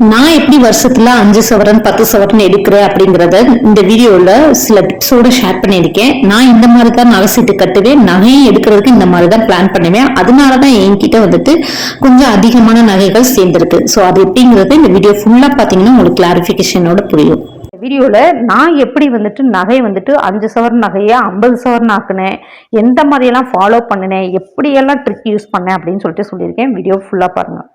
நான் எப்படி வருஷத்துல அஞ்சு சவரன் பத்து சவரன் எடுக்கிறேன் அப்படிங்கறத இந்த வீடியோல சில டிப்ஸோட ஷேர் பண்ணியிருக்கேன். நான் இந்த மாதிரி தான் நகை சீட்டு கட்டுவேன். நகையும் எடுக்கிறதுக்கு இந்த மாதிரி தான் பிளான் பண்ணுவேன். அதனாலதான் என்கிட்ட வந்துட்டு கொஞ்சம் அதிகமான நகைகள் சேர்ந்திருக்கு. ஸோ அது எப்படிங்கிறது இந்த வீடியோ ஃபுல்லா பாத்தீங்கன்னா உங்களுக்கு கிளாரிபிகேஷனோட புரியும். வீடியோவில் நான் எப்படி வந்துட்டு நகை வந்துட்டு அஞ்சு சவரன் நகையை ஐம்பது சவரன் ஆக்குனேன் எந்த மாதிரியெல்லாம் ஃபாலோ பண்ணினேன் எப்படியெல்லாம் ட்ரிக் யூஸ் பண்ணேன் அப்படின்னு சொல்லிட்டு சொல்லியிருக்கேன். வீடியோ ஃபுல்லாக பாருங்கள்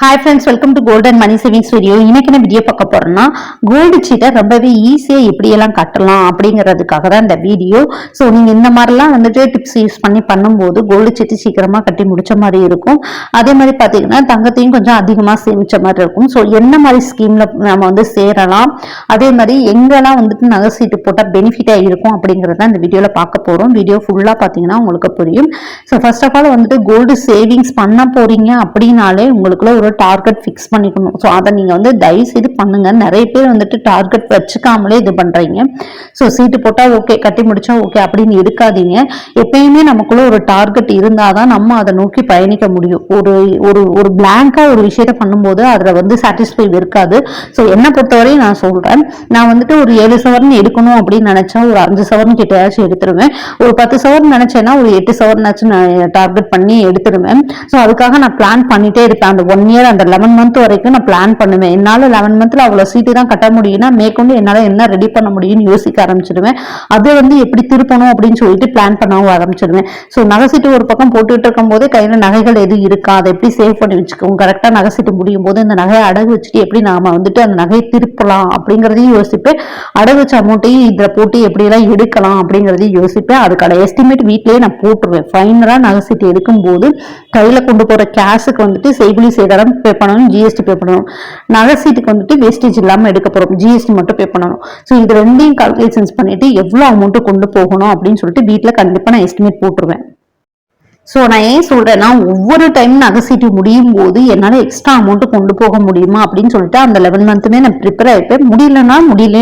hi friends welcome to golden money savings video இன்னைக்கு நான் வீடியோ பார்க்க போறேன்னா கோல்டு சீட்டை ரொம்பவே ஈஸியாக எப்படியெல்லாம் கட்டலாம் அப்படிங்கிறதுக்காக தான் இந்த வீடியோ ஸோ நீங்கள் இந்த மாதிரிலாம் வந்துட்டு டிப்ஸ் யூஸ் பண்ணி பண்ணும்போது கோல்டு சீட்டு சீக்கிரமாக கட்டி முடிச்ச மாதிரி இருக்கும். அதே மாதிரி பார்த்தீங்கன்னா தங்கத்தையும் கொஞ்சம் அதிகமாக சேமிச்ச மாதிரி இருக்கும். ஸோ என்ன மாதிரி ஸ்கீமில் நம்ம வந்து சேரலாம்? அதே மாதிரி எங்கெல்லாம் வந்துட்டு நகை சீட்டு போட்டால் பெனிஃபிட்டாக இருக்கும் அப்படிங்கிறத இந்த வீடியோவில் பார்க்க போகிறோம் வீடியோ ஃபுல்லாக பார்த்தீங்கன்னா உங்களுக்கு புரியும். ஸோ ஃபர்ஸ்ட் ஆஃப் ஆல் வந்துட்டு கோல்டு சேவிங்ஸ் பண்ண போறீங்க அப்படின்னாலே உங்களுக்குள்ள ஒரு டார்கெட் ஃபிக்ஸ் பண்ணிக்கணும். ஸோ அதை நீங்கள் வந்து தயவு செய்து பண்ணுங்க. நிறைய பேர் வந்துட்டு டார்கெட் வச்சுக்காமலே இது பண்ணுறீங்க ஸோ சீட்டு போட்டால் ஓகே கட்டி முடிச்சா ஓகே அப்படின்னு இருக்காதீங்க. எப்பயுமே நமக்குள்ள ஒரு டார்கெட் இருந்தால் தான் நம்ம அதை நோக்கி பயணிக்க முடியும். ஒரு ஒரு ஒரு பிளாங்காக ஒரு விஷயத்த பண்ணும்போது அதில் வந்து சாட்டிஸ்ஃபை இருக்காது. ஸோ என்னை பொறுத்தவரையும் நான் சொல்கிறேன் நான் வந்துட்டு ஒரு ஏழு சவரன் எடுக்கணும் அப்படின்னு நினச்சா ஒரு அஞ்சு சவரன் கிட்டயாச்சும் எடுத்துருவேன். ஒரு பத்து சவரன் நினச்சேன்னா ஒரு எட்டு சவரனாச்சும் நான் டார்கெட் பண்ணி எடுத்துருவேன். ஸோ அதுக்காக நான் பிளான் பண்ணிட்டே இருப்பேன். அந்த ஒன் இயர் அந்த லெவன் மந்த் வரைக்கும் நான் பிளான் பண்ணுவேன். என்னால் லெவன் மந்த்தில் அவ்வளோ சீட்டு தான் கட்ட முடியும்னா மேற்கொண்டு என்னால் என்ன ரெடி பண்ண முடியும்னு யோசிக்க ஆரம்பிச்சிடுவேன். அதை வந்து எப்படி திருப்பணும் அப்படின்னு சொல்லிட்டு பிளான் பண்ணவும் ஆரம்பிச்சிடுவேன். ஸோ நகை சீட்டு ஒரு பக்கம் போட்டுட்டு இருக்கும் போதே கையில் நகைகள் எதுவும் இருக்கா? அதை எப்படி சேவ் பண்ணி வச்சுக்கோங்க கரெக்டாக நகை சீட்டு முடியும் போது இந்த நகையை அடகு வச்சுட்டு எப்படி நாம வந்துட்டு அந்த நகையை திருப்பலாம் அப்படிங்கிறதையும் யோசிப்பேன். அடகு வச்ச அமௌண்ட்டையும் இதில் போட்டு எப்படிலாம் எடுக்கலாம் அப்படிங்கிறதையும் யோசிப்பேன். அதுக்கான எஸ்டிமேட் வீட்லயே நான் போட்டுருவேன். ஃபைனலாக நகை சீட்டு எடுக்கும்போது கையில் கொண்டு போகிற கேஷுக்கு வந்துட்டு செய்குலி சேதாரம் பே பண்ணணும் ஜிஎஸ்டி பே பண்ணணும். நகை சீட்டுக்கு வந்துட்டு வேஸ்டேஜ் இல்லாமல் எடுக்க போகிறோம் ஜிஎஸ்டி மட்டும் பே பண்ணணும். ஸோ இது ரெண்டையும் கால்குலேஷன்ஸ் பண்ணிட்டு எவ்வளோ அமௌண்ட்டு கொண்டு போகணும் அப்படின்னு சொல்லிட்டு வீட்டில் கண்டிப்பாக நான் எஸ்டிமேட் போட்டுருவேன். ஸோ நான் ஏன் சொல்கிறேன்னா ஒவ்வொரு டைம் நகை சீட்டு முடியும் போது என்னால் எக்ஸ்ட்ரா அமௌண்ட் கொண்டு போக முடியுமா அப்படின்னு சொல்லிட்டு அந்த லெவன் மந்த்துமே நான் ப்ரிப்பேர் ஆகிப்பேன் முடியலன்னா முடியல.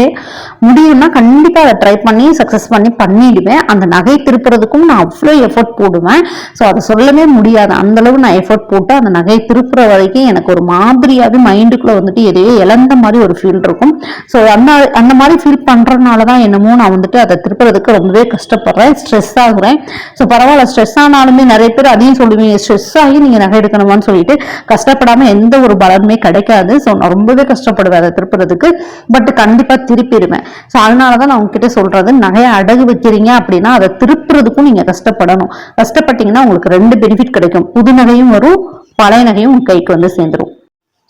முடியும்னா கண்டிப்பாக அதை ட்ரை பண்ணி சக்ஸஸ் பண்ணி பண்ணிடுவேன். அந்த நகை திருப்புறதுக்கும் நான் அவ்வளோ எஃபர்ட் போடுவேன். ஸோ அதை சொல்லவே முடியாது. அந்தளவு நான் எஃபர்ட் போட்டு அந்த நகையை திருப்புற வரைக்கும் எனக்கு ஒரு மாதிரியாகவே மைண்டுக்குள்ளே வந்துட்டு எதையோ இழந்த மாதிரி ஒரு ஃபீல் இருக்கும். ஸோ அந்த அந்த மாதிரி ஃபீல் பண்ணுறதுனால தான் என்னமோ நான் வந்துட்டு அதை திருப்புறதுக்கு ரொம்பவே கஷ்டப்படுறேன். ஸ்ட்ரெஸ் ஆகுறேன். ஸோ பரவாயில்ல. ஸ்ட்ரெஸ் ஆனாலுமே நிறைய பேர் அதையும் சொல்லுவீங்க ஸ்ட்ரெஸ் ஆகி நீங்க நகை எடுக்கணுமான்னு சொல்லிட்டு கஷ்டப்படாம எந்த ஒரு பலனுமே கிடைக்காது. ஸோ நான் ரொம்பவே கஷ்டப்படுவேன் அதை திருப்புறதுக்கு. பட் கண்டிப்பா திருப்பிடுவேன். ஸோ அதனாலதான் நான் உங்ககிட்ட சொல்றது நகையை அடகு வைக்கிறீங்க அப்படின்னா அதை திருப்புறதுக்கும் நீங்க கஷ்டப்படணும். கஷ்டப்பட்டீங்கன்னா உங்களுக்கு ரெண்டு பெனிஃபிட் கிடைக்கும். புது நகையும் வரும் பழைய நகையும் உங்க கைக்கு வந்து சேர்ந்துரும்.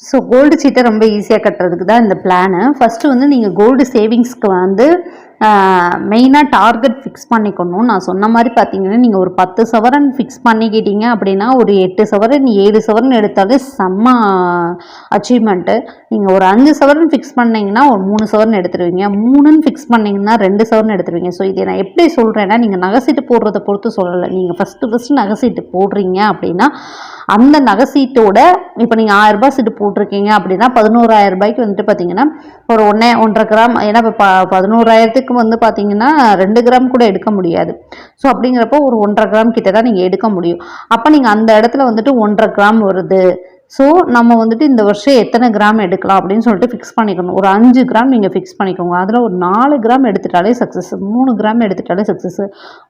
ஸோ கோல்டு சீட்டை ரொம்ப ஈஸியாக கட்டுறதுக்கு தான் இந்த பிளானு ஃபஸ்ட்டு வந்து நீங்கள் கோல்டு சேவிங்ஸ்க்கு வந்து மெயினாக டார்கெட் ஃபிக்ஸ் பண்ணிக்கணும் நான் சொன்ன மாதிரி பார்த்தீங்கன்னா நீங்கள் ஒரு பத்து சவரன் ஃபிக்ஸ் பண்ணிக்கிட்டீங்க அப்படின்னா ஒரு எட்டு சவரன் ஏழு சவரன் எடுத்தாலே செம்ம அச்சீவ்மெண்ட்டு நீங்கள் ஒரு அஞ்சு சவரன் ஃபிக்ஸ் பண்ணிங்கன்னா ஒரு மூணு சவரன் எடுத்துருவீங்க. மூணுன்னு ஃபிக்ஸ் பண்ணிங்கன்னா ரெண்டு சவரன் எடுத்துருவீங்க. ஸோ இதை நான் எப்படி சொல்கிறேன்னா நீங்கள் நகைசீட்டு போடுறத பொறுத்து சொல்லலை. நீங்கள் ஃபஸ்ட்டு ஃபஸ்ட்டு நகைசீட்டு போடுறீங்க அப்படின்னா அந்த நகை சீட்டோட இப்போ நீங்கள் ஆயிரம் சீட்டு போட்டிருக்கீங்க அப்படின்னா பதினோராயிரம் ரூபாய்க்கு வந்துட்டு பார்த்தீங்கன்னா ஒரு ஒன்றே ஒன்றரை கிராம் ஏன்னா இப்போ ப பதினோராயிரத்துக்கு வந்து பார்த்தீங்கன்னா ரெண்டு கிராம் கூட எடுக்க முடியாது. ஸோ அப்படிங்கிறப்போ ஒரு ஒன்றரை கிராம் கிட்ட தான் நீங்கள் எடுக்க முடியும். அப்போ நீங்கள் அந்த இடத்துல வந்துட்டு ஒன்றரை கிராம் வருது. ஸோ நம்ம வந்துட்டு இந்த வருஷம் எத்தனை கிராம் எடுக்கலாம் அப்படின்னு சொல்லிட்டு ஃபிக்ஸ் பண்ணிக்கணும். ஒரு அஞ்சு கிராம் நீங்கள் ஃபிக்ஸ் பண்ணிக்கோங்க. அதில் ஒரு நாலு கிராம் எடுத்துட்டாலே சக்ஸஸ் மூணு கிராம் எடுத்துட்டாலே சக்ஸஸ்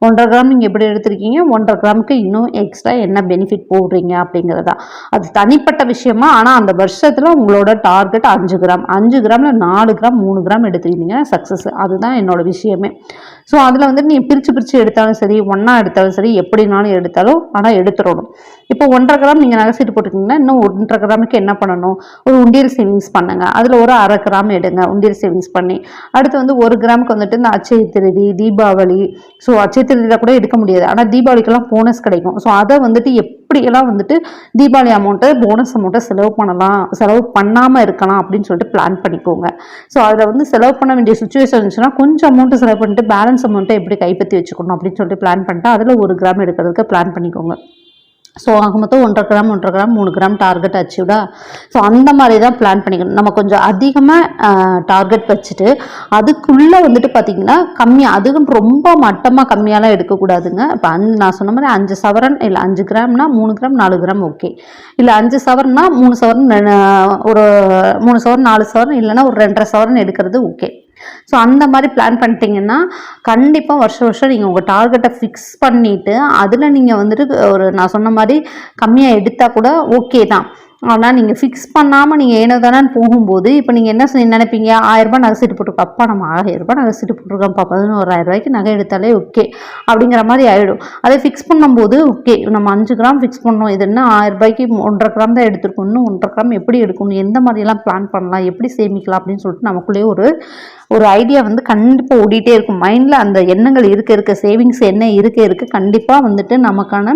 ஒன்றரை கிராம் நீங்கள் எப்படி எடுத்திருக்கீங்க? ஒன்றரை கிராமுக்கு இன்னும் எக்ஸ்ட்ரா என்ன பெனிஃபிட் போடுறீங்க அப்படிங்கிறதா. அது தனிப்பட்ட விஷயமா ஆனால் அந்த வருஷத்தில் உங்களோட டார்கெட் அஞ்சு கிராம் அஞ்சு கிராமில் நாலு கிராம் மூணு கிராம் எடுத்துருக்கீங்கன்னா சக்ஸஸ் அதுதான் என்னோட விஷயமே. ஸோ அதில் வந்துட்டு நீ பிரித்து பிரித்து எடுத்தாலும் சரி ஒன்றா எடுத்தாலும் சரி எப்படினாலும் எடுத்தாலும் ஆனால் எடுத்துடணும். இப்போ ஒன்றரை கிராம் நீங்கள் நகை சீட்டு போட்டுக்கிங்கன்னா இன்னும் ஒன்றரை கிராமுக்கு என்ன பண்ணணும்? ஒரு உண்டியல் சேவிங்ஸ் பண்ணுங்க. அதில் ஒரு அரை கிராம் எடுங்க உண்டியல் சேவிங்ஸ் பண்ணி. அடுத்து வந்து ஒரு கிராமுக்கு வந்துட்டு இந்த அச்சய திருதி தீபாவளி ஸோ அச்சய திருதியில் கூட எடுக்க முடியாது. ஆனால் தீபாவளிக்கெல்லாம் போனஸ் கிடைக்கும். ஸோ அதை வந்துட்டு எப்படியெல்லாம் வந்துட்டு தீபாவளி அமௌண்ட்டை போனஸ் அமௌண்ட்டை செலவு பண்ணலாம் செலவு பண்ணாமல் இருக்கலாம் அப்படின்னு சொல்லிட்டு பிளான் பண்ணிக்கோங்க. ஸோ அதில் வந்து செலவு பண்ண வேண்டிய சுச்சுவேஷன் இருந்துச்சுன்னா கொஞ்சம் அமௌண்ட்டு செலவு பண்ணிட்டு பேலன்ஸ் அமௌண்ட்டை எப்படி கைப்பற்றி வச்சுக்கணும் அப்படின்னு சொல்லிட்டு பிளான் பண்ணிட்டு அதில் ஒரு கிராம் எடுக்கிறதுக்கு பிளான் பண்ணிக்கோங்க. ஸோ ஆக மொத்தம் ஒன்றரை கிராம் ஒன்றரை கிராம் மூணு கிராம் டார்கெட் அச்சீவ்டா ஸோ அந்த மாதிரி தான் பிளான் பண்ணிக்கணும். நம்ம கொஞ்சம் அதிகமாக டார்கெட் வச்சுட்டு அதுக்குள்ளே வந்துட்டு பார்த்திங்கன்னா கம்மியாக அதுக்கும் ரொம்ப மட்டமாக கம்மியாலாம் எடுக்கக்கூடாதுங்க. இப்போ அஞ்சு நான் சொன்ன மாதிரி அஞ்சு சவரன் இல்லை அஞ்சு கிராம்னா மூணு கிராம் நாலு கிராம் ஓகே இல்லை அஞ்சு சவரன்னா மூணு சவரன் ஒரு மூணு சவரன் நாலு சவரன் இல்லைன்னா ஒரு ரெண்டரை சவரன் எடுக்கிறது ஓகே ஸோ அந்த மாதிரி பிளான் பண்ணிட்டீங்கன்னா கண்டிப்பாக வருஷம் வருஷம் நீங்கள் உங்கள் டார்கெட்டை ஃபிக்ஸ் பண்ணிவிட்டு அதில் நீங்கள் வந்துட்டு ஒரு நான் சொன்ன மாதிரி கம்மியாக எடுத்தால் கூட ஓகே தான். ஆனால் நீங்கள் ஃபிக்ஸ் பண்ணாமல் நீங்கள் ஏனோ தானேன்னு போகும்போது இப்போ நீங்கள் என்ன நினைப்பீங்க? ஆயிரரூபா நகை சீட்டு போட்டிருக்கோம். அப்பா நம்ம ஆயிரரூபா நகை சீட்டு போட்டிருக்கோம்ப்பா பதினோராயிரரூபாய்க்கு நகை எடுத்தாலே ஓகே அப்படிங்கிற மாதிரி ஆகிடும் அதை ஃபிக்ஸ் பண்ணும்போது ஓகே நம்ம அஞ்சு கிராம் ஃபிக்ஸ் பண்ணோம். இது என்ன? ஆயிரரூபாய்க்கு ஒன்றரை கிராம் தான் எடுத்துருக்கணும் இன்னும் ஒன்றரை கிராம் எப்படி எடுக்கணும்? எந்த மாதிரியெல்லாம் பிளான் பண்ணலாம்? எப்படி சேமிக்கலாம்? அப்படின்னு சொல்லிட்டு நமக்குள்ளேயே ஒரு ஒரு ஐடியா வந்து கண்டிப்பாக ஓடிட்டே இருக்கும். மைண்டில் அந்த எண்ணங்கள் இருக்க இருக்க சேவிங்ஸ் என்ன இருக்க இருக்க கண்டிப்பாக வந்துட்டு நமக்கான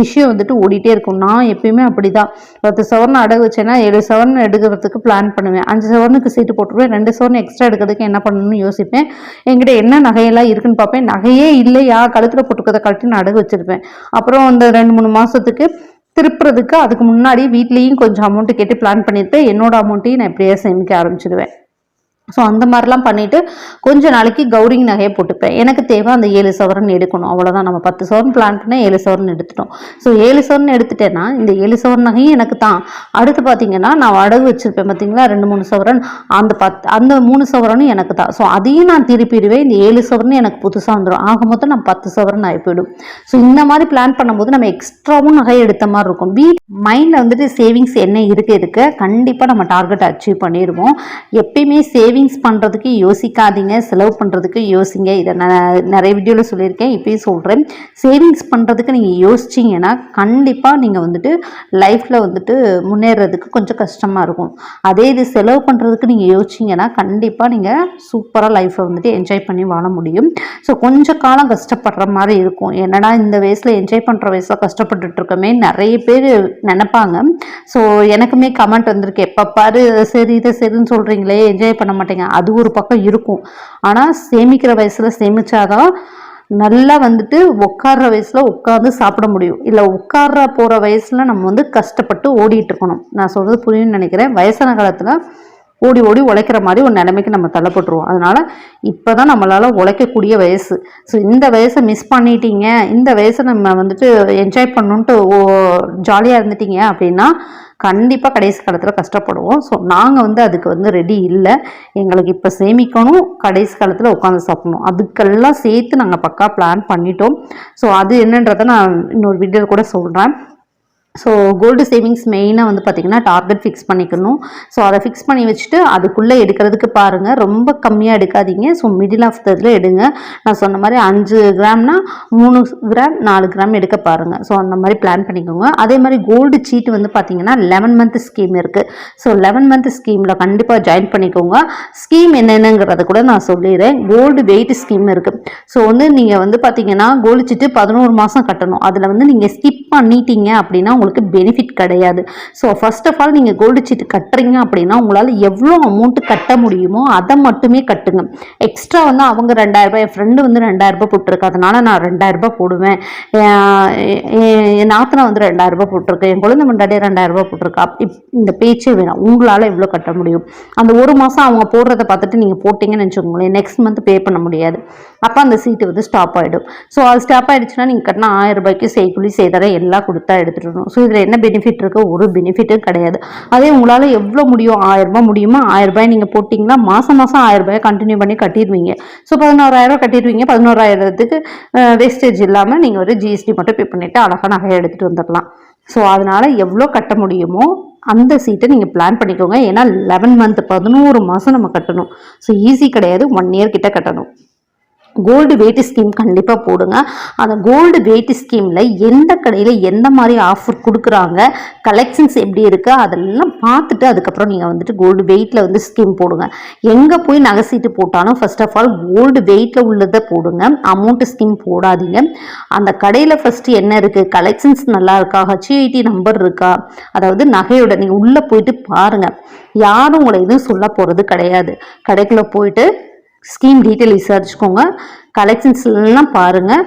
விஷயம் வந்துட்டு ஓடிட்டே இருக்கும். நான் எப்பயுமே அப்படி தான் பத்து சவரன் அடகு வச்சேன்னா ஏழு சவரன் எடுக்கிறதுக்கு பிளான் பண்ணுவேன். அஞ்சு சவரனுக்கு சீட்டு போட்டுருவேன். ரெண்டு சவரன் எக்ஸ்ட்ரா எடுக்கிறதுக்கு என்ன பண்ணணும்னு யோசிப்பேன். என்கிட்ட என்ன நகையெல்லாம் இருக்குன்னு பார்ப்பேன். நகையே இல்லையா? கழுத்தில் போட்டுக்கிறத கழட்டி நான் அடகு வச்சிருப்பேன். அப்புறம் அந்த ரெண்டு மூணு மாதத்துக்கு திருப்புறதுக்கு அதுக்கு முன்னாடி வீட்லேயும் கொஞ்சம் அமௌண்ட்டு கேட்டு பிளான் பண்ணிட்டு என்னோட அமௌண்ட்டையும் நான் இப்படியே சேமிக்க ஆரம்பிச்சிடுவேன். ஸோ அந்த மாதிரிலாம் பண்ணிவிட்டு கொஞ்ச நாளைக்கு கௌரிங் நகையை போட்டுப்பேன். எனக்கு தேவை அந்த ஏழு சவரன் எடுக்கணும். அவ்வளோதான் நம்ம பத்து சவரன் பிளான் பண்ணால் ஏழு சவரன் எடுத்துட்டோம். ஸோ ஏழு சவரன் எடுத்துட்டேன்னா இந்த ஏழு சவரன் நகையும் எனக்கு தான். அடுத்து பார்த்தீங்கன்னா நான் அடகு வச்சுருப்பேன் பார்த்தீங்களா ரெண்டு மூணு சவரன். அந்த பத் அந்த மூணு சவரனும் எனக்கு தான். ஸோ அதையும் நான் திருப்பிடுவேன். இந்த ஏழு சவரனும் எனக்கு புதுசாக வந்துடும் ஆக மொத்தம் நான் பத்து சவரன் ஆகி போயிடும் ஸோ இந்த மாதிரி பிளான் பண்ணும்போது நம்ம எக்ஸ்ட்ராவும் நகை எடுத்த மாதிரி இருக்கும். வீ மைண்டில் வந்துட்டு சேவிங்ஸ் என்ன இருக்க இருக்க கண்டிப்பாக நம்ம டார்கெட் அச்சீவ் பண்ணிடுவோம். எப்பயுமே சேவிங்ஸ் பண்ணுறதுக்கு யோசிக்காதீங்க செலவு பண்ணுறதுக்கு யோசிங்க. இதை நான் நிறைய வீடியோவில் சொல்லியிருக்கேன் இப்பயும் சொல்கிறேன் சேவிங்ஸ் பண்ணுறதுக்கு நீங்கள் யோசிச்சிங்கன்னா கண்டிப்பாக நீங்கள் வந்துட்டு லைஃப்பில் வந்துட்டு முன்னேறதுக்கு கொஞ்சம் கஷ்டமாக இருக்கும். அதே இது செலவு பண்ணுறதுக்கு நீங்கள் யோசிச்சிங்கன்னா கண்டிப்பாக நீங்கள் சூப்பராக லைஃப்பை வந்துட்டு என்ஜாய் பண்ணி வாழ முடியும். ஸோ கொஞ்சம் காலம் கஷ்டப்படுற மாதிரி இருக்கும். என்னடா இந்த வயசில் என்ஜாய் பண்ணுற வயசில் கஷ்டப்பட்டுட்டு இருக்கோமே நிறைய பேர் நினைப்பாங்க. ஸோ எனக்குமே கமெண்ட் வந்திருக்கு. எப்போ பாரு சரி இதை சரின்னு சொல்கிறீங்களே என்ஜாய் பண்ண மாட்டேங்க. அது ஒரு பக்கம் இருக்கும். ஆனால் சேமிக்கிற வயசில் சேமிச்சாதான் நல்லா வந்துட்டு உட்கார்ற வயசில் உட்காந்து சாப்பிட முடியும். இல்லை உட்கார்ற போகிற வயசில் நம்ம வந்து கஷ்டப்பட்டு ஓடிட்டு இருக்கணும். நான் சொல்கிறது புரியும்னு நினைக்கிறேன். வயசான காலத்தில் ஓடி ஓடி உழைக்கிற மாதிரி ஒரு நிலைமைக்கு நம்ம தள்ளப்பட்டுருவோம். அதனால் இப்போ தான் நம்மளால் உழைக்கக்கூடிய வயசு. ஸோ இந்த வயசை மிஸ் பண்ணிட்டீங்க. இந்த வயசை நம்ம வந்துட்டு என்ஜாய் பண்ணணுன்ட்டு ஓ ஜாலியாக இருந்துட்டீங்க அப்படின்னா கண்டிப்பாக கடைசி காலத்தில் கஷ்டப்படுவோம். ஸோ நாங்கள் வந்து அதுக்கு வந்து ரெடி இல்லை. எங்களுக்கு இப்போ சேமிக்கணும். கடைசி காலத்தில் உட்காந்து சாப்பிடணும். அதுக்கெல்லாம் சேர்த்து நாங்கள் பக்கா பிளான் பண்ணிட்டோம். ஸோ அது என்னன்றதை நான் இன்னொரு வீடியோவில் கூட சொல்கிறேன் ஸோ கோல்டு சேவிங்ஸ் மெயினாக வந்து பார்த்திங்கன்னா டார்கெட் ஃபிக்ஸ் பண்ணிக்கணும். ஸோ அதை ஃபிக்ஸ் பண்ணி வச்சுட்டு அதுக்குள்ளே எடுக்கிறதுக்கு பாருங்கள் ரொம்ப கம்மியாக எடுக்காதீங்க. ஸோ மிடில் ஆஃப் த இதில் எடுங்க. நான் சொன்ன மாதிரி அஞ்சு கிராம்னா மூணு கிராம் நாலு கிராம் எடுக்க பாருங்கள் ஸோ அந்த மாதிரி பிளான் பண்ணிக்கோங்க. அதே மாதிரி கோல்டு சீட்டு வந்து பார்த்திங்கன்னா லெவன் மந்த் ஸ்கீம் இருக்குது ஸோ லெவன் மந்த் ஸ்கீமில் கண்டிப்பாக ஜாயின் பண்ணிக்கோங்க. ஸ்கீம் என்னென்னங்கிறத கூட நான் சொல்லிடுறேன். கோல்டு வெயிட் ஸ்கீம் இருக்குது ஸோ வந்து நீங்கள் வந்து பார்த்திங்கன்னா கோல்டு சீட்டு பதினோரு மாதம் கட்டணும். அதில் வந்து நீங்கள் ஸ்கிப் பண்ணிட்டீங்க அப்படின்னா உங்களுக்கு பெனிஃபிட் கிடையாது. ஸோ ஃபர்ஸ்ட் ஆஃப் ஆல் நீங்கள் கோல்டு சீட்டு கட்டுறீங்க அப்படின்னா உங்களால் எவ்வளோ அமௌண்ட் கட்ட முடியுமோ அதை மட்டுமே கட்டுங்க. எக்ஸ்ட்ரா வந்து அவங்க ரெண்டாயிரரூபா என் ஃப்ரெண்டு வந்து ரெண்டாயிரம் ரூபாய் போட்டிருக்கு. அதனால நான் ரெண்டாயிரரூபா போடுவேன். என் நாத்தனை வந்து ரெண்டாயிரரூபா போட்டிருக்கேன் போட்டிருக்கு. என் குழந்தை முன்னாடியே ரெண்டாயிரம் போட்டிருக்கா. இப்- இந்த பேச்சே வேணாம். உங்களால் எவ்வளோ கட்ட முடியும்? அந்த ஒரு மாதம் அவங்க போடுறத பார்த்துட்டு நீங்கள் போட்டிங்கன்னு வச்சுக்கோங்களேன் நெக்ஸ்ட் மந்த் பே பண்ண முடியாது. அப்போ அந்த சீட்டு வந்து ஸ்டாப் ஆகிடும் ஸோ அது ஸ்டாப் ஆகிடுச்சுன்னா நீங்கள் கட்டினா ஆயிரம் ரூபாய்க்கு செய்கூலி செய்தர எல்லாம் கொடுத்தா எடுத்துட்டு ஸோ இதில் என்ன பெனிஃபிட் இருக்கோ? ஒரு பெனிஃபிட்டும் கிடையாது. அதே உங்களால் எவ்வளோ முடியும்? ஆயிரரூபா முடியுமோ? முடியுமா நீங்கள் போட்டிங்கன்னா மாதம் மாதம் ஆயிரம் கண்டினியூ பண்ணி கட்டிடுவீங்க. ஸோ பதினோராயிரம் கட்டிடுவீங்க. பதினோராயிரத்துக்கு வேஸ்டேஜ் இல்லாமல் நீங்கள் ஒரு ஜிஎஸ்டி மட்டும் பே பண்ணிவிட்டு அழகாக நகையை எடுத்துகிட்டு வந்துடலாம். ஸோ அதனால் எவ்வளோ கட்ட முடியுமோ அந்த சீட்டை நீங்கள் பிளான் பண்ணிக்கோங்க. ஏன்னா லெவன் மந்த் பதினோரு மாதம் நம்ம கட்டணும். ஸோ ஈஸி கிடையாது. ஒன் இயர் கிட்ட கட்டணும். கோல்டு வெயிட் ஸ்கீம் கண்டிப்பாக போடுங்க. அந்த கோல்டு வெயிட் ஸ்கீமில் எந்த கடையில் எந்த மாதிரி ஆஃபர் கொடுக்குறாங்க கலெக்ஷன்ஸ் எப்படி இருக்குது அதெல்லாம் பார்த்துட்டு அதுக்கப்புறம் நீங்கள் வந்துட்டு கோல்டு வெயிட்டில் வந்து ஸ்கீம் போடுங்க. எங்கே போய் நகை சீட்டு போட்டாலும் ஃபர்ஸ்ட் ஆஃப் ஆல் கோல்டு வெயிட்டில் உள்ளதை போடுங்க. அமௌண்ட்டு ஸ்கீம் போடாதீங்க. அந்த கடையில் ஃபஸ்ட்டு என்ன இருக்குது கலெக்ஷன்ஸ் நல்லா இருக்கா ஹெச்ஐடி நம்பர் இருக்கா அதாவது நகையோட நீங்கள் உள்ளே போயிட்டு பாருங்கள் யாரும் உங்களை எதுவும் சொல்ல போகிறது கிடையாது. கடைக்குள்ளே போயிட்டு ஸ்கீம் டீட்டெயில் விசாரிச்சுக்கோங்க. கலெக்ஷன்ஸ்லாம் பாருங்கள்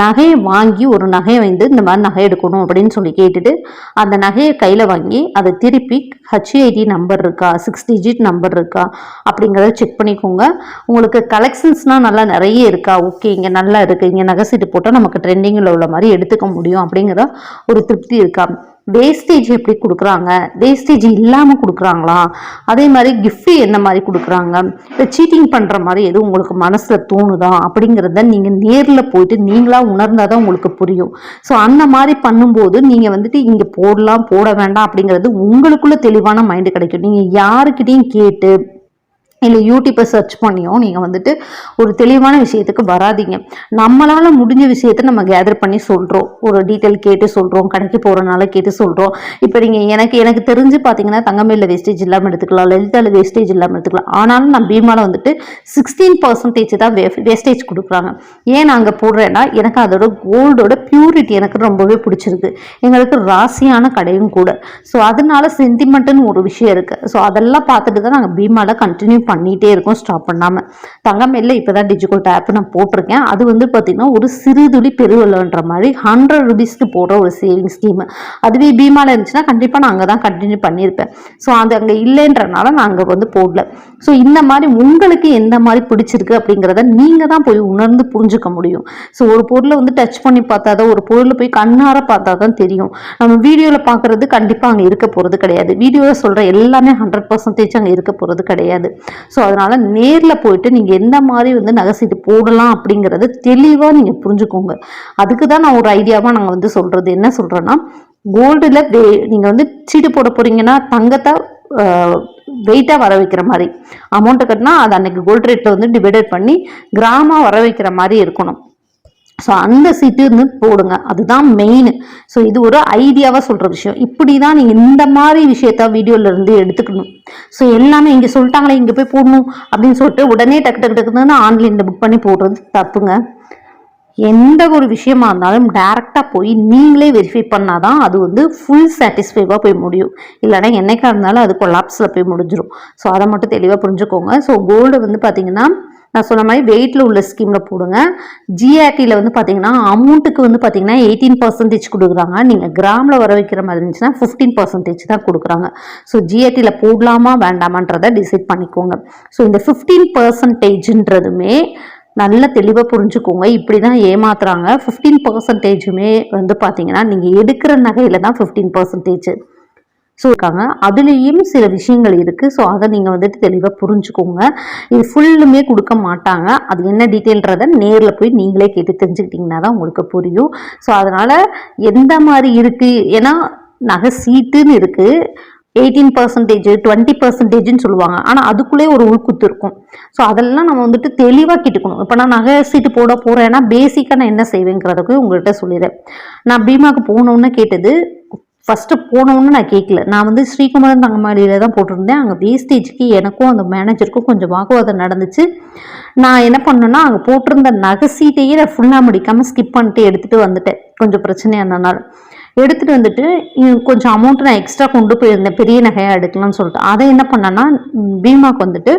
நகையை வாங்கி ஒரு நகையை வந்து இந்த மாதிரி நகை எடுக்கணும் அப்படின்னு சொல்லி கேட்டுட்டு அந்த நகையை கையில் வாங்கி அதை திருப்பி ஹச்ஐடி நம்பர் இருக்கா சிக்ஸ் டிஜிட் நம்பர் இருக்கா அப்படிங்கிறத செக் பண்ணிக்கோங்க. உங்களுக்கு கலெக்ஷன்ஸ்னால் நல்லா நிறைய இருக்கா? ஓகே இங்கே நல்லா இருக்குது இங்கே நகை சீட்டு போட்டால் நமக்கு ட்ரெண்டிங்கில் உள்ள மாதிரி எடுத்துக்க முடியும் அப்படிங்கிற ஒரு திருப்தி இருக்கா? வேஸ்டேஜ் எப்படி கொடுக்குறாங்க? வேஸ்டேஜ் இல்லாமல் கொடுக்குறாங்களா? அதே மாதிரி கிஃப்ட்டு என்ன மாதிரி கொடுக்குறாங்க? இல்லை சீட்டிங் பண்ணுற மாதிரி எதுவும் உங்களுக்கு மனசில் தோணுதா? அப்படிங்கிறத நீங்கள் நேரில் போயிட்டு நீங்களாக உணர்ந்தால் தான் உங்களுக்கு புரியும். ஸோ அந்த மாதிரி பண்ணும்போது நீங்கள் வந்துட்டு இங்கே போடலாம் போட வேண்டாம் அப்படிங்கிறது உங்களுக்குள்ள தெளிவான மைண்டு கிடைக்கும். நீங்கள் யாருக்கிட்டையும் கேட்டு இல்லை யூடியூப்பை சர்ச் பண்ணியும் நீங்கள் வந்துட்டு ஒரு தெளிவான விஷயத்துக்கு வராதீங்க. நம்மளால் முடிஞ்ச விஷயத்த நம்ம கேதர் பண்ணி சொல்கிறோம் ஒரு டீட்டெயில் கேட்டு சொல்கிறோம் கடைக்கு போகிறனால கேட்டு சொல்கிறோம் இப்போ நீங்கள் எனக்கு எனக்கு தெரிஞ்சு பார்த்தீங்கன்னா தங்கமேல வேஸ்டேஜ் இல்லாமல் எடுத்துக்கலாம். லலிதாவில் வேஸ்டேஜ் இல்லாமல் எடுத்துக்கலாம். ஆனாலும் நான் பீமாவில் வந்துட்டு சிக்ஸ்டீன் பர்சன்டேஜ் தான் வே வேஸ்டேஜ் கொடுக்குறாங்க. ஏன் நான் அங்கே போடுறேன்னா எனக்கு அதோட கோல்டோட பியூரிட்டி எனக்கு ரொம்பவே பிடிச்சிருக்கு. எங்களுக்கு ராசியான கடையும் கூட. ஸோ அதனால சென்டிமெண்ட்டுன்னு ஒரு விஷயம் இருக்குது ஸோ அதெல்லாம் பார்த்துட்டு தான் நாங்கள் பீமாவில் கண்டினியூ பண்ணிகிட்டே இருக்கோம் ஸ்டாப் பண்ணாமல் தங்கமேல இப்போ தான் டிஜிட்டல் ஆப் நான் போட்டிருக்கேன். அது வந்து பார்த்திங்கன்னா ஒரு சிறுதுளி பெருவெள்ளன்ற மாதிரி ஹண்ட்ரட் ருபீஸ்க்கு போடுற ஒரு சேவிங் ஸ்கீம் அதுவே பீமாவில் இருந்துச்சுன்னா கண்டிப்பாக நான் அங்கே தான் கண்டினியூ பண்ணியிருப்பேன். ஸோ அது அங்கே இல்லைன்றனால நான் அங்கே வந்து போடல. ஸோ இந்த மாதிரி உங்களுக்கு எந்த மாதிரி பிடிச்சிருக்கு அப்படிங்கிறத நீங்கள் தான் போய் உணர்ந்து புரிஞ்சுக்க முடியும். ஸோ ஒரு பொருளை வந்து டச் பண்ணி பார்த்தா தான் ஒரு பொருளை போய் கண்ணார பார்த்தா தான் தெரியும். நம்ம வீடியோவில் பார்க்குறது கண்டிப்பாக அங்கே இருக்க போகிறது கிடையாது. வீடியோவில் சொல்கிற எல்லாமே ஹண்ட்ரட் பர்சன்டேஜ் அங்கே இருக்க போகிறது கிடையாது. ஸோ அதனால் நேரில் போயிட்டு நீங்கள் எந்த மாதிரி வந்து நகைசீட்டு போடலாம் அப்படிங்கிறத தெளிவாக நீங்கள் புரிஞ்சுக்கோங்க. அதுக்கு தான் நான் ஒரு ஐடியாவாக நாங்கள் வந்து சொல்கிறது என்ன சொல்கிறேன்னா கோல்டில் வே நீங்கள் வந்து சீட்டு போட போகிறீங்கன்னா தங்கத்தை வெயிட்டாக வர வைக்கிற மாதிரி. அமௌண்ட்டை கட்டினா அது அன்னைக்கு கோல்ட் ரேட்டில் வந்து டிவைடட் பண்ணி கிராமாக வர வைக்கிற மாதிரி இருக்கணும். ஸோ அந்த சீட்டு வந்து போடுங்க. அதுதான் மெயின் ஸோ இது ஒரு ஐடியாவாக சொல்கிற விஷயம். இப்படி தான் நீங்கள் இந்த மாதிரி விஷயத்த வீடியோலேருந்து எடுத்துக்கணும். ஸோ எல்லாமே இங்கே சொல்லிட்டாங்களே இங்கே போய் போடணும் அப்படின்னு சொல்லிட்டு உடனே டக்கு டக்கு டக்குன்னு ஆன்லைனில் புக் பண்ணி போடுறது தப்புங்க. எந்த ஒரு விஷயமா இருந்தாலும் டேரெக்டாக போய் நீங்களே வெரிஃபை பண்ணாதான் அது வந்து ஃபுல் சாட்டிஸ்ஃபைவாக போய் முடியும். இல்லைன்னா என்னைக்கா இருந்தாலும் அது கொலாப்ஸில் போய் முடிஞ்சிடும் ஸோ அதை மட்டும் தெளிவாக புரிஞ்சுக்கோங்க. ஸோ கோல்டு வந்து பார்த்தீங்கன்னா நான் சொன்ன மாதிரி வெயிட்டில் உள்ள ஸ்கீமில் போடுங்க. ஜிஆர்டியில் வந்து பார்த்தீங்கன்னா அமௌண்ட்டுக்கு வந்து பார்த்தீங்கன்னா எயிட்டீன் பர்சன்டேஜ் கொடுக்குறாங்க. நீங்கள் கிராமில் வர வைக்கிற மாதிரி இருந்துச்சுன்னா ஃபிஃப்டீன் பர்சன்டேஜ் தான் கொடுக்குறாங்க. ஸோ ஜிஆர்டியில் போடலாமா வேண்டாமான்றதை டிசைட் பண்ணிக்கோங்க. ஸோ இந்த ஃபிஃப்டீன் பர்சன்டேஜ்ன்றதுமே நல்ல தெளிவாக புரிஞ்சுக்கோங்க. இப்படி தான் ஏமாத்துறாங்க. ஃபிஃப்டீன் பர்சன்டேஜுமே வந்து பார்த்தீங்கன்னா நீங்கள் எடுக்கிற நகையில் தான் ஃபிஃப்டீன் பர்சன்டேஜ் ஸோ இருக்காங்க. அதுலேயும் சில விஷயங்கள் இருக்குது ஸோ அதை நீங்கள் வந்துட்டு தெளிவாக புரிஞ்சுக்கோங்க. இது ஃபுல்லுமே கொடுக்க மாட்டாங்க. அது என்ன டீட்டெயில்ன்றதை நேரில் போய் நீங்களே கேட்டு தெரிஞ்சுக்கிட்டிங்கன்னா தான் உங்களுக்கு புரியும். ஸோ அதனால் எந்த மாதிரி இருக்குது ஏன்னா நகை சீட்டுன்னு இருக்குது எயிட்டீன் பர்சன்டேஜ் டுவெண்ட்டி பர்சன்டேஜ்னு சொல்லுவாங்க. ஆனால் அதுக்குள்ளே ஒரு உள்குத்து இருக்கும். ஸோ அதெல்லாம் நம்ம வந்துட்டு தெளிவாக கேட்டுக்கணும். இப்போ நான் நகை சீட்டு போட போகிறேன்னா பேசிக்காக நான் என்ன செய்வேங்கிறதுக்கு உங்கள்கிட்ட சொல்லிடுறேன். நான் பீமாவுக்கு போகணுன்னு கேட்டது ஃபஸ்ட்டு போனோன்னு நான் கேட்கல. நான் வந்து ஸ்ரீகுமரன் தங்கமாடியில் தான் போட்டிருந்தேன். அங்கே வேஸ்டேஜ்க்கு எனக்கும் அந்த மேனேஜருக்கும் கொஞ்சம் வாக்குவாதம் நடந்துச்சு. நான் என்ன பண்ணேன்னா அங்கே போட்டிருந்த நகை சீட்டையே நான் ஃபுல்லாக முடிக்காமல் ஸ்கிப் பண்ணிட்டு எடுத்துகிட்டு வந்துட்டேன். கொஞ்சம் பிரச்சனையானனால எடுத்துகிட்டு வந்துட்டு கொஞ்சம் அமௌண்ட் நான் எக்ஸ்ட்ரா கொண்டு போயிருந்தேன். பெரிய நகையாக எடுக்கலாம்னு சொல்லிட்டு. அதை என்ன பண்ணேன்னா பீமாக்கு வந்துட்டு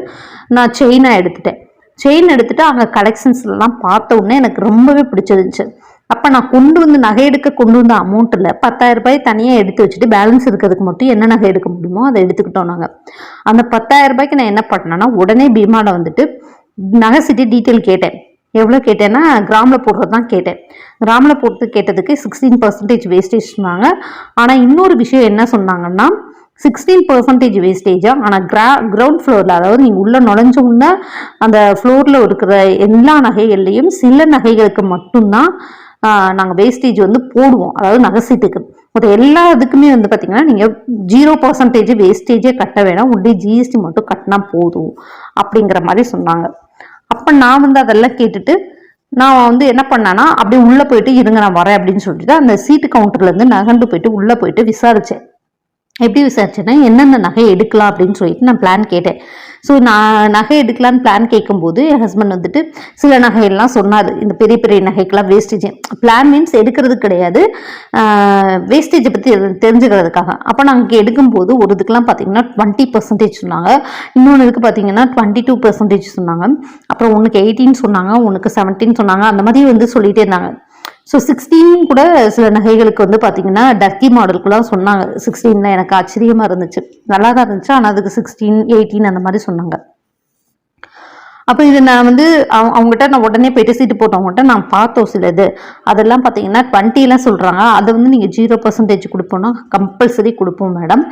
நான் செயினாக எடுத்துட்டேன். செயின் எடுத்துட்டு அங்கே கலெக்ஷன்ஸ்லாம் பார்த்த உடனே எனக்கு ரொம்பவே பிடிச்சிருந்துச்சு. அப்போ நான் கொண்டு வந்து நகை எடுக்க கொண்டு வந்த அமௌண்ட்டில் பத்தாயிரம் ரூபாய் தனியாக எடுத்து வச்சுட்டு பேலன்ஸ் இருக்கிறதுக்கு மட்டும் என்ன நகை எடுக்க முடியுமோ அதை எடுத்துக்கிட்டோம் நாங்கள் அந்த பத்தாயிரம் ரூபாய்க்கு நான் என்ன பண்ணேன்னா உடனே பீமாவில் வந்துட்டு நகை சிட்டி டீட்டெயில் கேட்டேன். எவ்வளோ கேட்டேன்னா கிராமில் போடுறது தான் கேட்டேன். கிராமில் போட்டு கேட்டதுக்கு சிக்ஸ்டீன் பர்சன்டேஜ் வேஸ்டேஜ் சொன்னாங்க. ஆனால் இன்னொரு விஷயம் என்ன சொன்னாங்கன்னா சிக்ஸ்டீன் பர்சன்டேஜ் வேஸ்டேஜாக ஆனால் கிரா கிரவுண்ட் ஃப்ளோரில் அதாவது நீங்கள் உள்ளே நுழைஞ்ச உடனே அந்த ஃப்ளோரில் இருக்கிற எல்லா நகைகள்லையும் சில நகைகளுக்கு மட்டும்தான் நாங்கள் வேஸ்டேஜ் வந்து போடுவோம். அதாவது நகை சீட்டுக்கு. மற்ற எல்லா இதுக்குமே வந்து பார்த்தீங்கன்னா நீங்கள் ஜீரோ பர்சன்டேஜ் வேஸ்டேஜே கட்ட வேணாம். உடனே ஜிஎஸ்டி மட்டும் கட்டினா போதும். அப்படிங்கிற மாதிரி சொன்னாங்க. அப்போ நான் வந்து அதெல்லாம் கேட்டுட்டு நான் வந்து என்ன பண்ணேன்னா அப்படியே உள்ளே போயிட்டு இருங்க நான் வரேன் அப்படின்னு சொல்லிட்டு அந்த சீட்டு கவுண்டர்லேருந்து நகண்டு போயிட்டு உள்ளே போயிட்டு விசாரித்தேன் எப்படி விசாரிச்சேன்னா என்னென்ன நகை எடுக்கலாம் அப்படின்னு சொல்லிட்டு நான் பிளான் கேட்டேன். ஸோ நான் நகை எடுக்கலான்னு பிளான் கேட்கும்போது என் ஹஸ்பண்ட் வந்துட்டு சில நகையெல்லாம் சொன்னார். இந்த பெரிய பெரிய நகைக்கெல்லாம் வேஸ்டேஜ் பிளான் மீன்ஸ் எடுக்கிறது கிடையாது. வேஸ்டேஜை பற்றி தெரிஞ்சுக்கிறதுக்காக. அப்போ நாங்கள் எடுக்கும்போது ஒரு இதுக்கெலாம் பார்த்தீங்கன்னா டுவெண்ட்டி பர்சன்டேஜ் சொன்னாங்க. இன்னொன்று இதுக்கு பார்த்தீங்கன்னா டுவெண்ட்டி டூ பர்சன்டேஜ் சொன்னாங்க. அப்புறம் ஒன்றுக்கு எயிட்டீன் சொன்னாங்க ஒன்றுக்கு செவன்டீன் சொன்னாங்க. அந்த மாதிரி வந்து சொல்லிகிட்டே இருந்தாங்க. ஸோ சிக்ஸ்டீன் கூட சில நகைகளுக்கு வந்து பார்த்தீங்கன்னா டர்க்கி மாடலுக்குலாம் சொன்னாங்க. சிக்ஸ்டீனில் எனக்கு ஆச்சரியமாக இருந்துச்சு. நல்லா தான் இருந்துச்சு. ஆனால் அதுக்கு சிக்ஸ்டீன் எயிட்டீன் அந்த மாதிரி சொன்னாங்க. அப்போ இது நான் வந்து அவங்க அவங்ககிட்ட நான் உடனே போயிட்டு சீட்டு போட்டவங்ககிட்ட நான் பார்த்தோம் சில இது அதெல்லாம் பார்த்தீங்கன்னா டுவெண்ட்டிலாம் சொல்கிறாங்க அதை வந்து நீங்கள் ஜீரோ பர்சன்டேஜ் கொடுப்போம்னா கம்பல்சரி கொடுப்போம் மேடம்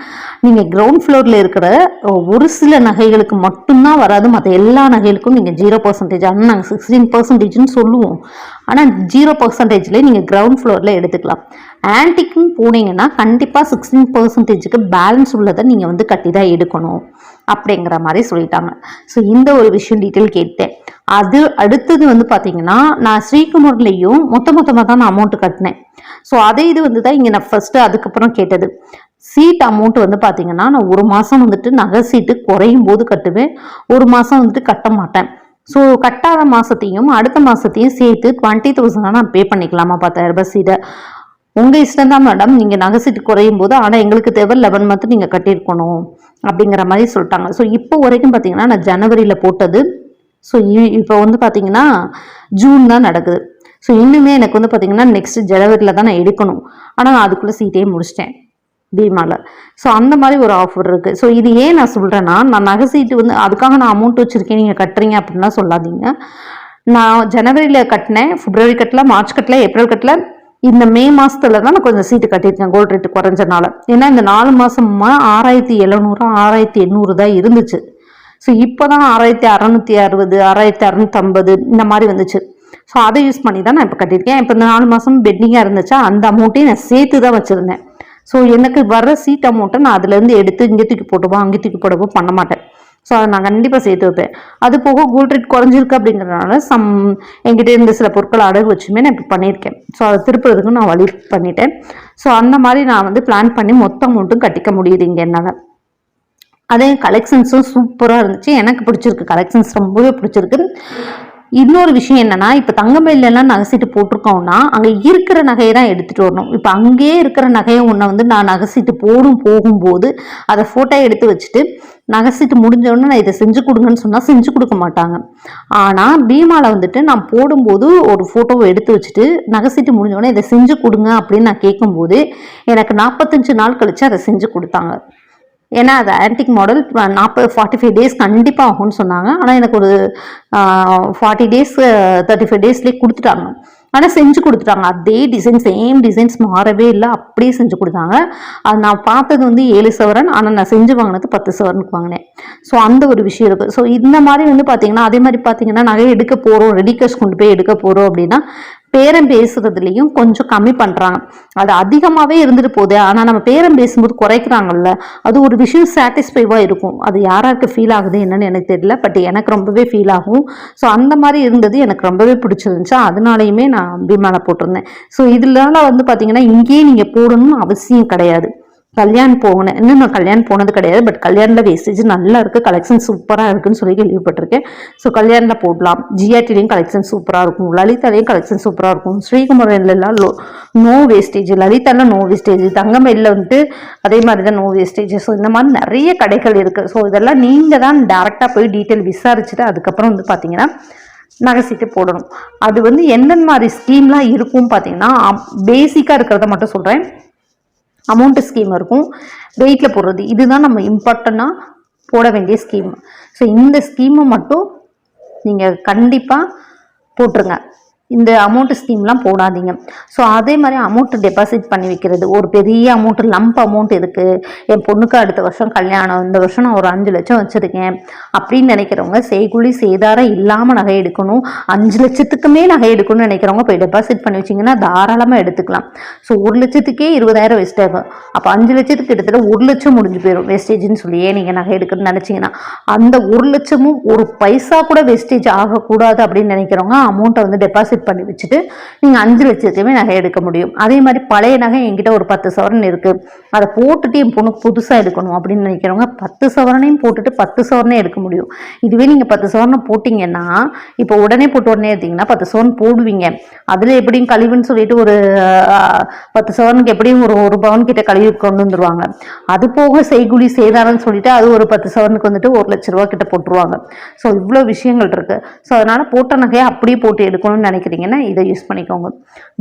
நீங்கள் கிரவுண்ட் ஃப்ளோரில் இருக்கிற ஒரு சில நகைகளுக்கு மட்டும்தான் வராது. மற்ற எல்லா நகைகளுக்கும் நீங்கள் ஜீரோ பர்சன்டேஜ் ஆனால் நாங்கள் சிக்ஸ்டீன் பர்சன்டேஜ்னு சொல்லுவோம். ஆனால் ஜீரோ பர்சன்டேஜ்லேயே நீங்கள் கிரவுண்ட் ஃப்ளோரில் எடுத்துக்கலாம். ஆன்டிக்குன்னு போனீங்கன்னா கண்டிப்பாக சிக்ஸ்டீன் பர்சன்டேஜுக்கு பேலன்ஸ் உள்ளதை நீங்கள் வந்து கட்டி தான் எடுக்கணும். அப்படிங்கிற மாதிரி சொல்லிட்டாங்க. ஸோ இந்த ஒரு விஷயம் டீட்டெயில் கேட்டேன். அது அடுத்தது வந்து பார்த்தீங்கன்னா நான் ஸ்ரீகுமார்லேயும் மொத்த மொத்தமாக தான் நான் அமௌண்ட் கட்டினேன். ஸோ அதே இது வந்து தான் இங்கே நான் ஃபஸ்ட்டு அதுக்கப்புறம் கேட்டது. சீட் அமௌண்ட் வந்து பார்த்தீங்கன்னா நான் ஒரு மாதம் வந்துட்டு நகை சீட்டு குறையும் போது கட்டுவேன். ஒரு மாதம் வந்துட்டு கட்ட மாட்டேன். ஸோ கட்டாத மாதத்தையும் அடுத்த மாதத்தையும் சேர்த்து டுவெண்ட்டி தௌசண்டாக நான் பே பண்ணிக்கலாமா பத்தாயிரம் ரூபாய் சீட்டை உங்கள் இஷ்டம் தான் மேடம் நீங்கள் நகை சீட்டு குறையும் போது ஆனால் எங்களுக்கு தேவை லெவன் மந்த் நீங்கள் கட்டியிருக்கணும். அப்படிங்கிற மாதிரி சொல்லிட்டாங்க. ஸோ இப்போ வரைக்கும் பார்த்தீங்கன்னா நான் ஜனவரியில் போட்டது. ஸோ இப்போ வந்து பார்த்தீங்கன்னா ஜூன் தான் நடக்குது. ஸோ இன்னுமே எனக்கு வந்து பார்த்தீங்கன்னா நெக்ஸ்ட் ஜனவரியில் தான் நான் எடுக்கணும். ஆனால் நான் அதுக்குள்ளே சீட்டே முடிச்சிட்டேன். பீமாவில் ஸோ அந்த மாதிரி ஒரு ஆஃபர் இருக்குது ஸோ இது ஏன் நான் சொல்கிறேன்னா நான் நகை சீட்டு வந்து அதுக்காக நான் அமௌண்ட் வச்சுருக்கேன் நீங்கள் கட்டுறீங்க அப்படின்லாம் சொல்லாதீங்க. நான் ஜனவரியில் கட்டினேன் பிப்ரவரி கட்டல மார்ச் கட்டல ஏப்ரல் கட்டல இந்த மே மாசத்துல தான் நான் கொஞ்சம் சீட்டு கட்டியிருக்கேன் கோல்ட் ரேட்டு குறைஞ்சனால. ஏன்னா இந்த நாலு மாசமா ஆறாயிரத்தி எழுநூறு ஆறாயிரத்தி எண்ணூறு தான் இருந்துச்சு. ஸோ இப்போ தான் ஆறாயிரத்தி அறநூற்றி அறுபது ஆறாயிரத்தி அறநூற்றம்பது இந்த மாதிரி வந்துச்சு. ஸோ அதை யூஸ் பண்ணி தான் நான் இப்போ கட்டியிருக்கேன். இப்போ இந்த நாலு மாதம் பெட்டிங்காக இருந்துச்சா அந்த அமௌண்ட்டையும் நான் சேர்த்து தான் வச்சுருந்தேன். ஸோ எனக்கு வர்ற சீட் அமௌண்ட்டை நான் அதுலேருந்து எடுத்து இங்கே தூக்கி போட்டுவோம் அங்கே தூக்கி போடவோ பண்ண மாட்டேன். ஸோ அதை நான் கண்டிப்பாக சேர்த்து வைப்பேன். அது போக கோல்ட் ரேட் குறைஞ்சிருக்கு அப்படிங்கிறதுனால சம் என்கிட்ட இருந்த சில பொருட்களை அடகு வச்சுமே நான் இப்போ பண்ணியிருக்கேன். ஸோ அதை திருப்புறதுக்கு நான் வழி பண்ணிட்டேன். ஸோ அந்த மாதிரி நான் வந்து பிளான் பண்ணி மொத்த அமௌண்ட்டும் கட்டிக்க முடியுது இங்கே என்னால். அதே கலெக்ஷன்ஸும் சூப்பராக இருந்துச்சு. எனக்கு பிடிச்சிருக்கு. கலெக்ஷன்ஸ் ரொம்பவே பிடிச்சிருக்கு. இன்னொரு விஷயம் என்னன்னா இப்போ தங்கமயிலெல்லாம் நகைச்சிட்டு போட்டிருக்கோம்னா அங்கே இருக்கிற நகையை தான் எடுத்துகிட்டு வரணும். இப்போ அங்கேயே இருக்கிற நகையை ஒன்றை வந்து நான் நகை சீட்டு போடும் போகும்போது அதை ஃபோட்டோ எடுத்து வச்சுட்டு நகைச்சிட்டு முடிஞ்சோடனே நான் இதை செஞ்சு கொடுங்கன்னு சொன்னால் செஞ்சு கொடுக்க மாட்டாங்க. ஆனால் பீமாவில் வந்துட்டு நான் போடும்போது ஒரு ஃபோட்டோவை எடுத்து வச்சுட்டு நகை சீட்டு இதை செஞ்சு கொடுங்க அப்படின்னு நான் கேட்கும்போது எனக்கு நாற்பத்தஞ்சு நாள் கழித்து அதை செஞ்சு கொடுத்தாங்க. ஏன்னா அது ஆன்டிக் மாடல் நாற்பது ஃபார்ட்டி ஃபைவ் டேஸ் கண்டிப்பாக ஆகும்னு சொன்னாங்க. ஆனால் எனக்கு ஒரு ஃபார்ட்டி டேஸ் தேர்ட்டி ஃபைவ் டேஸ்லேயே கொடுத்துட்டாங்க. ஆனால் செஞ்சு கொடுத்துட்டாங்க. அதே டிசைன் சேம் டிசைன்ஸ் மாறவே இல்லை. அப்படியே செஞ்சு கொடுத்தாங்க. அது நான் பார்த்தது வந்து ஏழு சவரன். ஆனால் நான் செஞ்சு வாங்கினது பத்து சவரனுக்கு வாங்கினேன். ஸோ அந்த ஒரு விஷயம் இருக்குது ஸோ இந்த மாதிரி வந்து பார்த்தீங்கன்னா அதே மாதிரி பார்த்தீங்கன்னா நகை எடுக்க போகிறோம் ரெடி கேஷ் கொண்டு போய் எடுக்க போகிறோம் அப்படின்னா பேரம் பேசுறதுலையும் கொஞ்சம் கம்மி பண்ணுறாங்க அது அதிகமாகவே இருந்துட்டு போகுது. ஆனால் நம்ம பேரம் பேசும்போது குறைக்கிறாங்கல்ல அது ஒரு விஷயம் சாட்டிஸ்ஃபைவாக இருக்கும். அது யாராருக்கு ஃபீல் ஆகுது என்னன்னு எனக்கு தெரியல. பட் எனக்கு ரொம்பவே ஃபீல் ஆகும். ஸோ அந்த மாதிரி இருந்தது எனக்கு ரொம்பவே பிடிச்சிருந்துச்சு. அதனாலையுமே நான் அபிமான போட்டிருந்தேன். ஸோ இதனால வந்து பார்த்தீங்கன்னா இங்கேயே நீங்கள் போடணும்னு அவசியம் கிடையாது. கல்யாண் போனேன் இன்னும் நான் கல்யாண் போனது கிடையாது பட் கல்யாணில் வேஸ்டேஜ் நல்லா இருக்குது கலெக்ஷன் சூப்பராக இருக்குன்னு சொல்லி கேள்விப்பட்டிருக்கேன். ஸோ கல்யாணில் போடலாம். ஜிஆர்டிலையும் கலெக்ஷன் சூப்பராக இருக்கும். லலிதாலையும் கலெக்ஷன் சூப்பராக இருக்கும். ஸ்ரீகுமரன்லாம் லோ நோ வேஸ்டேஜ் லலிதால நோ வேஸ்டேஜ் தங்கமேலில் வந்துட்டு அதே மாதிரி தான் நோ வேஸ்டேஜ் ஸோ இந்த மாதிரி நிறைய கடைகள் இருக்குது ஸோ இதெல்லாம் நீங்கள் தான் டேரெக்டாக போய் டீட்டெயில் விசாரிச்சுட்டு அதுக்கப்புறம் வந்து பார்த்தீங்கன்னா நகைச்சிட்டு போடணும். அது வந்து எந்தெந்த மாதிரி ஸ்கீம்லாம் இருக்கும் பார்த்தீங்கன்னா பேசிக்காக இருக்கிறத மட்டும் சொல்கிறேன் அமௌண்ட்டு ஸ்கீம் இருக்கும். வெயிட்டில் போடுறது. இதுதான் நம்ம இம்பார்ட்டண்ட்டாக போட வேண்டிய ஸ்கீம் ஸோ இந்த ஸ்கீமை மட்டும் நீங்கள் கண்டிப்பாக போட்டுருங்க. இந்த அமௌண்ட் ஸ்கீம்லாம் போடாதீங்க. ஸோ அதே மாதிரி அமௌண்ட் டெபாசிட் பண்ணி வைக்கிறது. ஒரு பெரிய அமௌண்ட் லம்ப் அமௌண்ட் இருக்குது என் பொண்ணுக்கு அடுத்த வருஷம் கல்யாணம் இந்த வருஷம் நான் ஒரு அஞ்சு லட்சம் வச்சுருக்கேன் அப்படின்னு நினைக்கிறவங்க செய்குழி சேதாரம் இல்லாமல் நகை எடுக்கணும். அஞ்சு லட்சத்துக்குமே நகை எடுக்கணும்னு நினைக்கிறவங்க போய் டெபாசிட் பண்ணி வச்சிங்கன்னா தாராளமாக எடுத்துக்கலாம். ஸோ ஒரு லட்சத்துக்கே இருபதாயிரம் வேஸ்ட் ஆகும். அப்போ அஞ்சு லட்சத்துக்கு கிட்டத்தட்ட ஒரு லட்சம் முடிஞ்சு போயிடும் வேஸ்டேஜ்னு சொல்லியே நீங்கள் நகை எடுக்கணும்னு நினச்சிங்கன்னா. அந்த ஒரு லட்சமும் ஒரு பைசா கூட வேஸ்டேஜ் ஆகக்கூடாது அப்படின்னு நினைக்கிறவங்க அமௌண்ட்டை வந்து டெபாசிட் பண்ணி வச்சுட்டு நீங்கள் அஞ்சு லட்சத்துக்குமே நகை எடுக்க முடியும். அதே மாதிரி பழைய நகை என்கிட்ட ஒரு பத்து சவரன் இருக்குது அதை போட்டுட்டு என் பொண்ணுக்கு புதுசாக எடுக்கணும் அப்படின்னு நினைக்கிறவங்க பத்து சவரனையும் போட்டுட்டு பத்து சவரனே எடுக்க முடியும். இதுவே நீங்கள் பத்து சவரனை போட்டிங்கன்னா இப்போ உடனே போட்டு உடனே எடுத்தீங்கன்னா பத்து சவரன் போடுவீங்க. அதில் எப்படியும் கழிவுன்னு சொல்லிட்டு ஒரு பத்து சவரனுக்கு எப்படியும் ஒரு ஒரு பவன் கிட்ட கழிவு கொண்டு வந்துருவாங்க. அது போக செய்குலி சேதாரம்னு சொல்லிட்டு அது ஒரு பத்து சவரனுக்கு வந்துட்டு ஒரு லட்ச ரூபா கிட்ட போட்டுருவாங்க. ஸோ இவ்வளோ விஷயங்கள் இருக்கு. ஸோ அதனால போட்ட நகையை அப்படியே போட்டு எடுக்கணும்னு நினைக்கிறேன் நினைக்கிறீங்கன்னா இதை யூஸ் பண்ணிக்கோங்க.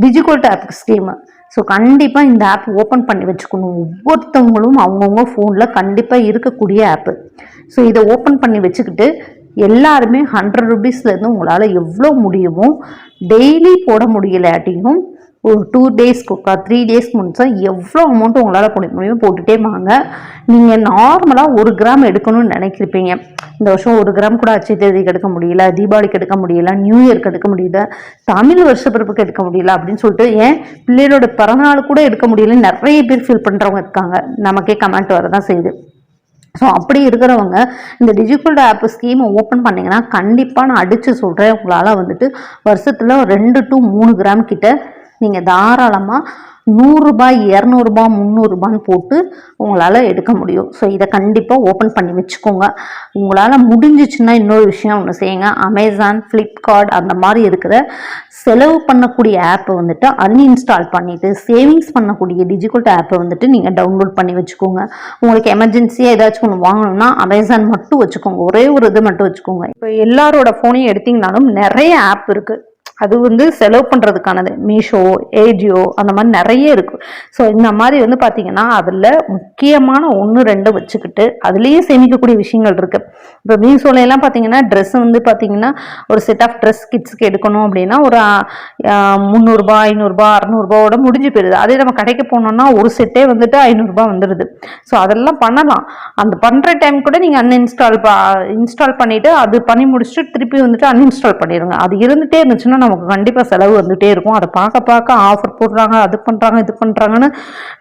டிஜிகோல்ட் ஆப் ஸ்கீமு ஸோ கண்டிப்பாக இந்த ஆப் ஓப்பன் பண்ணி வச்சுக்கணும். ஒவ்வொருத்தவங்களும் அவங்கவுங்க ஃபோனில் கண்டிப்பாக இருக்கக்கூடிய ஆப்பு ஸோ இதை ஓப்பன் பண்ணி வச்சுக்கிட்டு எல்லாருமே ஹண்ட்ரட் ருபீஸ்லேருந்து உங்களால் எவ்வளோ முடியுமோ டெய்லி போட முடியலாட்டியும் ஒரு டூ டேஸ்க்கு த்ரீ டேஸ் முடிச்சா எவ்வளோ அமௌண்ட் உங்களால் போட முடியுமோ போட்டுகிட்டே வாங்க. நீங்கள் நார்மலாக ஒரு கிராம் எடுக்கணும்னு நினைக்கிருப்பீங்க இந்த வருஷம் ஒரு கிராம் கூட அச்சய தேதிக்கு எடுக்க முடியல தீபாவளிக்கு எடுக்க முடியல நியூ இயர்க்கு எடுக்க முடியல தமிழ் வருஷப்பிறப்புக்கு எடுக்க முடியல அப்படின்னு சொல்லிட்டு ஏன் பிள்ளைகளோட பிறந்தநாள் கூட எடுக்க முடியலன்னு நிறைய பேர் ஃபீல் பண்ணுறவங்க இருக்காங்க. நமக்கே கமெண்ட் வரதான் செய்யுது. ஸோ அப்படி இருக்கிறவங்க இந்த டிஜிட்டல் ஆப் ஸ்கீமை ஓப்பன் பண்ணிங்கன்னா கண்டிப்பாக நான் அடித்து சொல்கிறேன் உங்களால் வந்துட்டு வருஷத்தில் ரெண்டு டு மூணு கிராம் கிட்ட நீங்கள் தாராளமாக நூறுரூபா இரநூறுபா முந்நூறுபான்னு போட்டு உங்களால் எடுக்க முடியும். ஸோ இதை கண்டிப்பாக ஓப்பன் பண்ணி வச்சுக்கோங்க. உங்களால் முடிஞ்சிச்சுன்னா இன்னொரு விஷயம் ஒன்று செய்யுங்க. அமேசான் ஃப்ளிப்கார்ட் அந்த மாதிரி இருக்கிற செலவு பண்ணக்கூடிய ஆப்பை வந்துட்டு அன்இன்ஸ்டால் பண்ணிவிட்டு சேவிங்ஸ் பண்ணக்கூடிய டிஜிட்டல் ஆப்பை வந்துட்டு நீங்கள் டவுன்லோட் பண்ணி வச்சுக்கோங்க. உங்களுக்கு எமர்ஜென்சியாக ஏதாச்சும் ஒன்று வாங்கணும்னா அமேசான் மட்டும் வச்சுக்கோங்க. ஒரே ஒரு இது மட்டும் வச்சுக்கோங்க. இப்போ எல்லாரோட ஃபோனையும் எடுத்திங்கனாலும் நிறைய ஆப் இருக்குது அது வந்து செலவு பண்ணுறதுக்கானது மீஷோ ஏஜியோ அந்த மாதிரி நிறைய இருக்குது ஸோ இந்த மாதிரி வந்து பார்த்திங்கன்னா அதில் முக்கியமான ஒன்று ரெண்டு வச்சுக்கிட்டு அதுலேயே சேமிக்கக்கூடிய விஷயங்கள் இருக்குது இப்போ மீஷோலையெல்லாம் பார்த்தீங்கன்னா ட்ரெஸ் வந்து பார்த்தீங்கன்னா ஒரு செட் ஆஃப் ட்ரெஸ் கிட்ஸ்க்கு எடுக்கணும் அப்படின்னா ஒரு முந்நூறுரூபா ஐநூறுரூபா அறநூறுபாவோட முடிஞ்சு போயிடுது அதே நம்ம கடைக்கு போனோம்னா ஒரு செட்டே வந்துட்டு ஐநூறுரூபா வந்துடுது ஸோ அதெல்லாம் பண்ணலாம். அந்த பண்ணுற டைம் கூட நீங்கள் அன்இன்ஸ்டால் இன்ஸ்டால் பண்ணிவிட்டு அது பண்ணி முடிச்சுட்டு திருப்பி வந்துட்டு அன்இன்ஸ்டால் பண்ணிடுங்க அது இருந்துகிட்டே இருந்துச்சுன்னா நமக்கு கண்டிப்பாக செலவு வந்துகிட்டே இருக்கும். அதை பார்க்க பார்க்க ஆஃபர் போடுறாங்க அது பண்ணுறாங்க இது பண்ணுறாங்கன்னு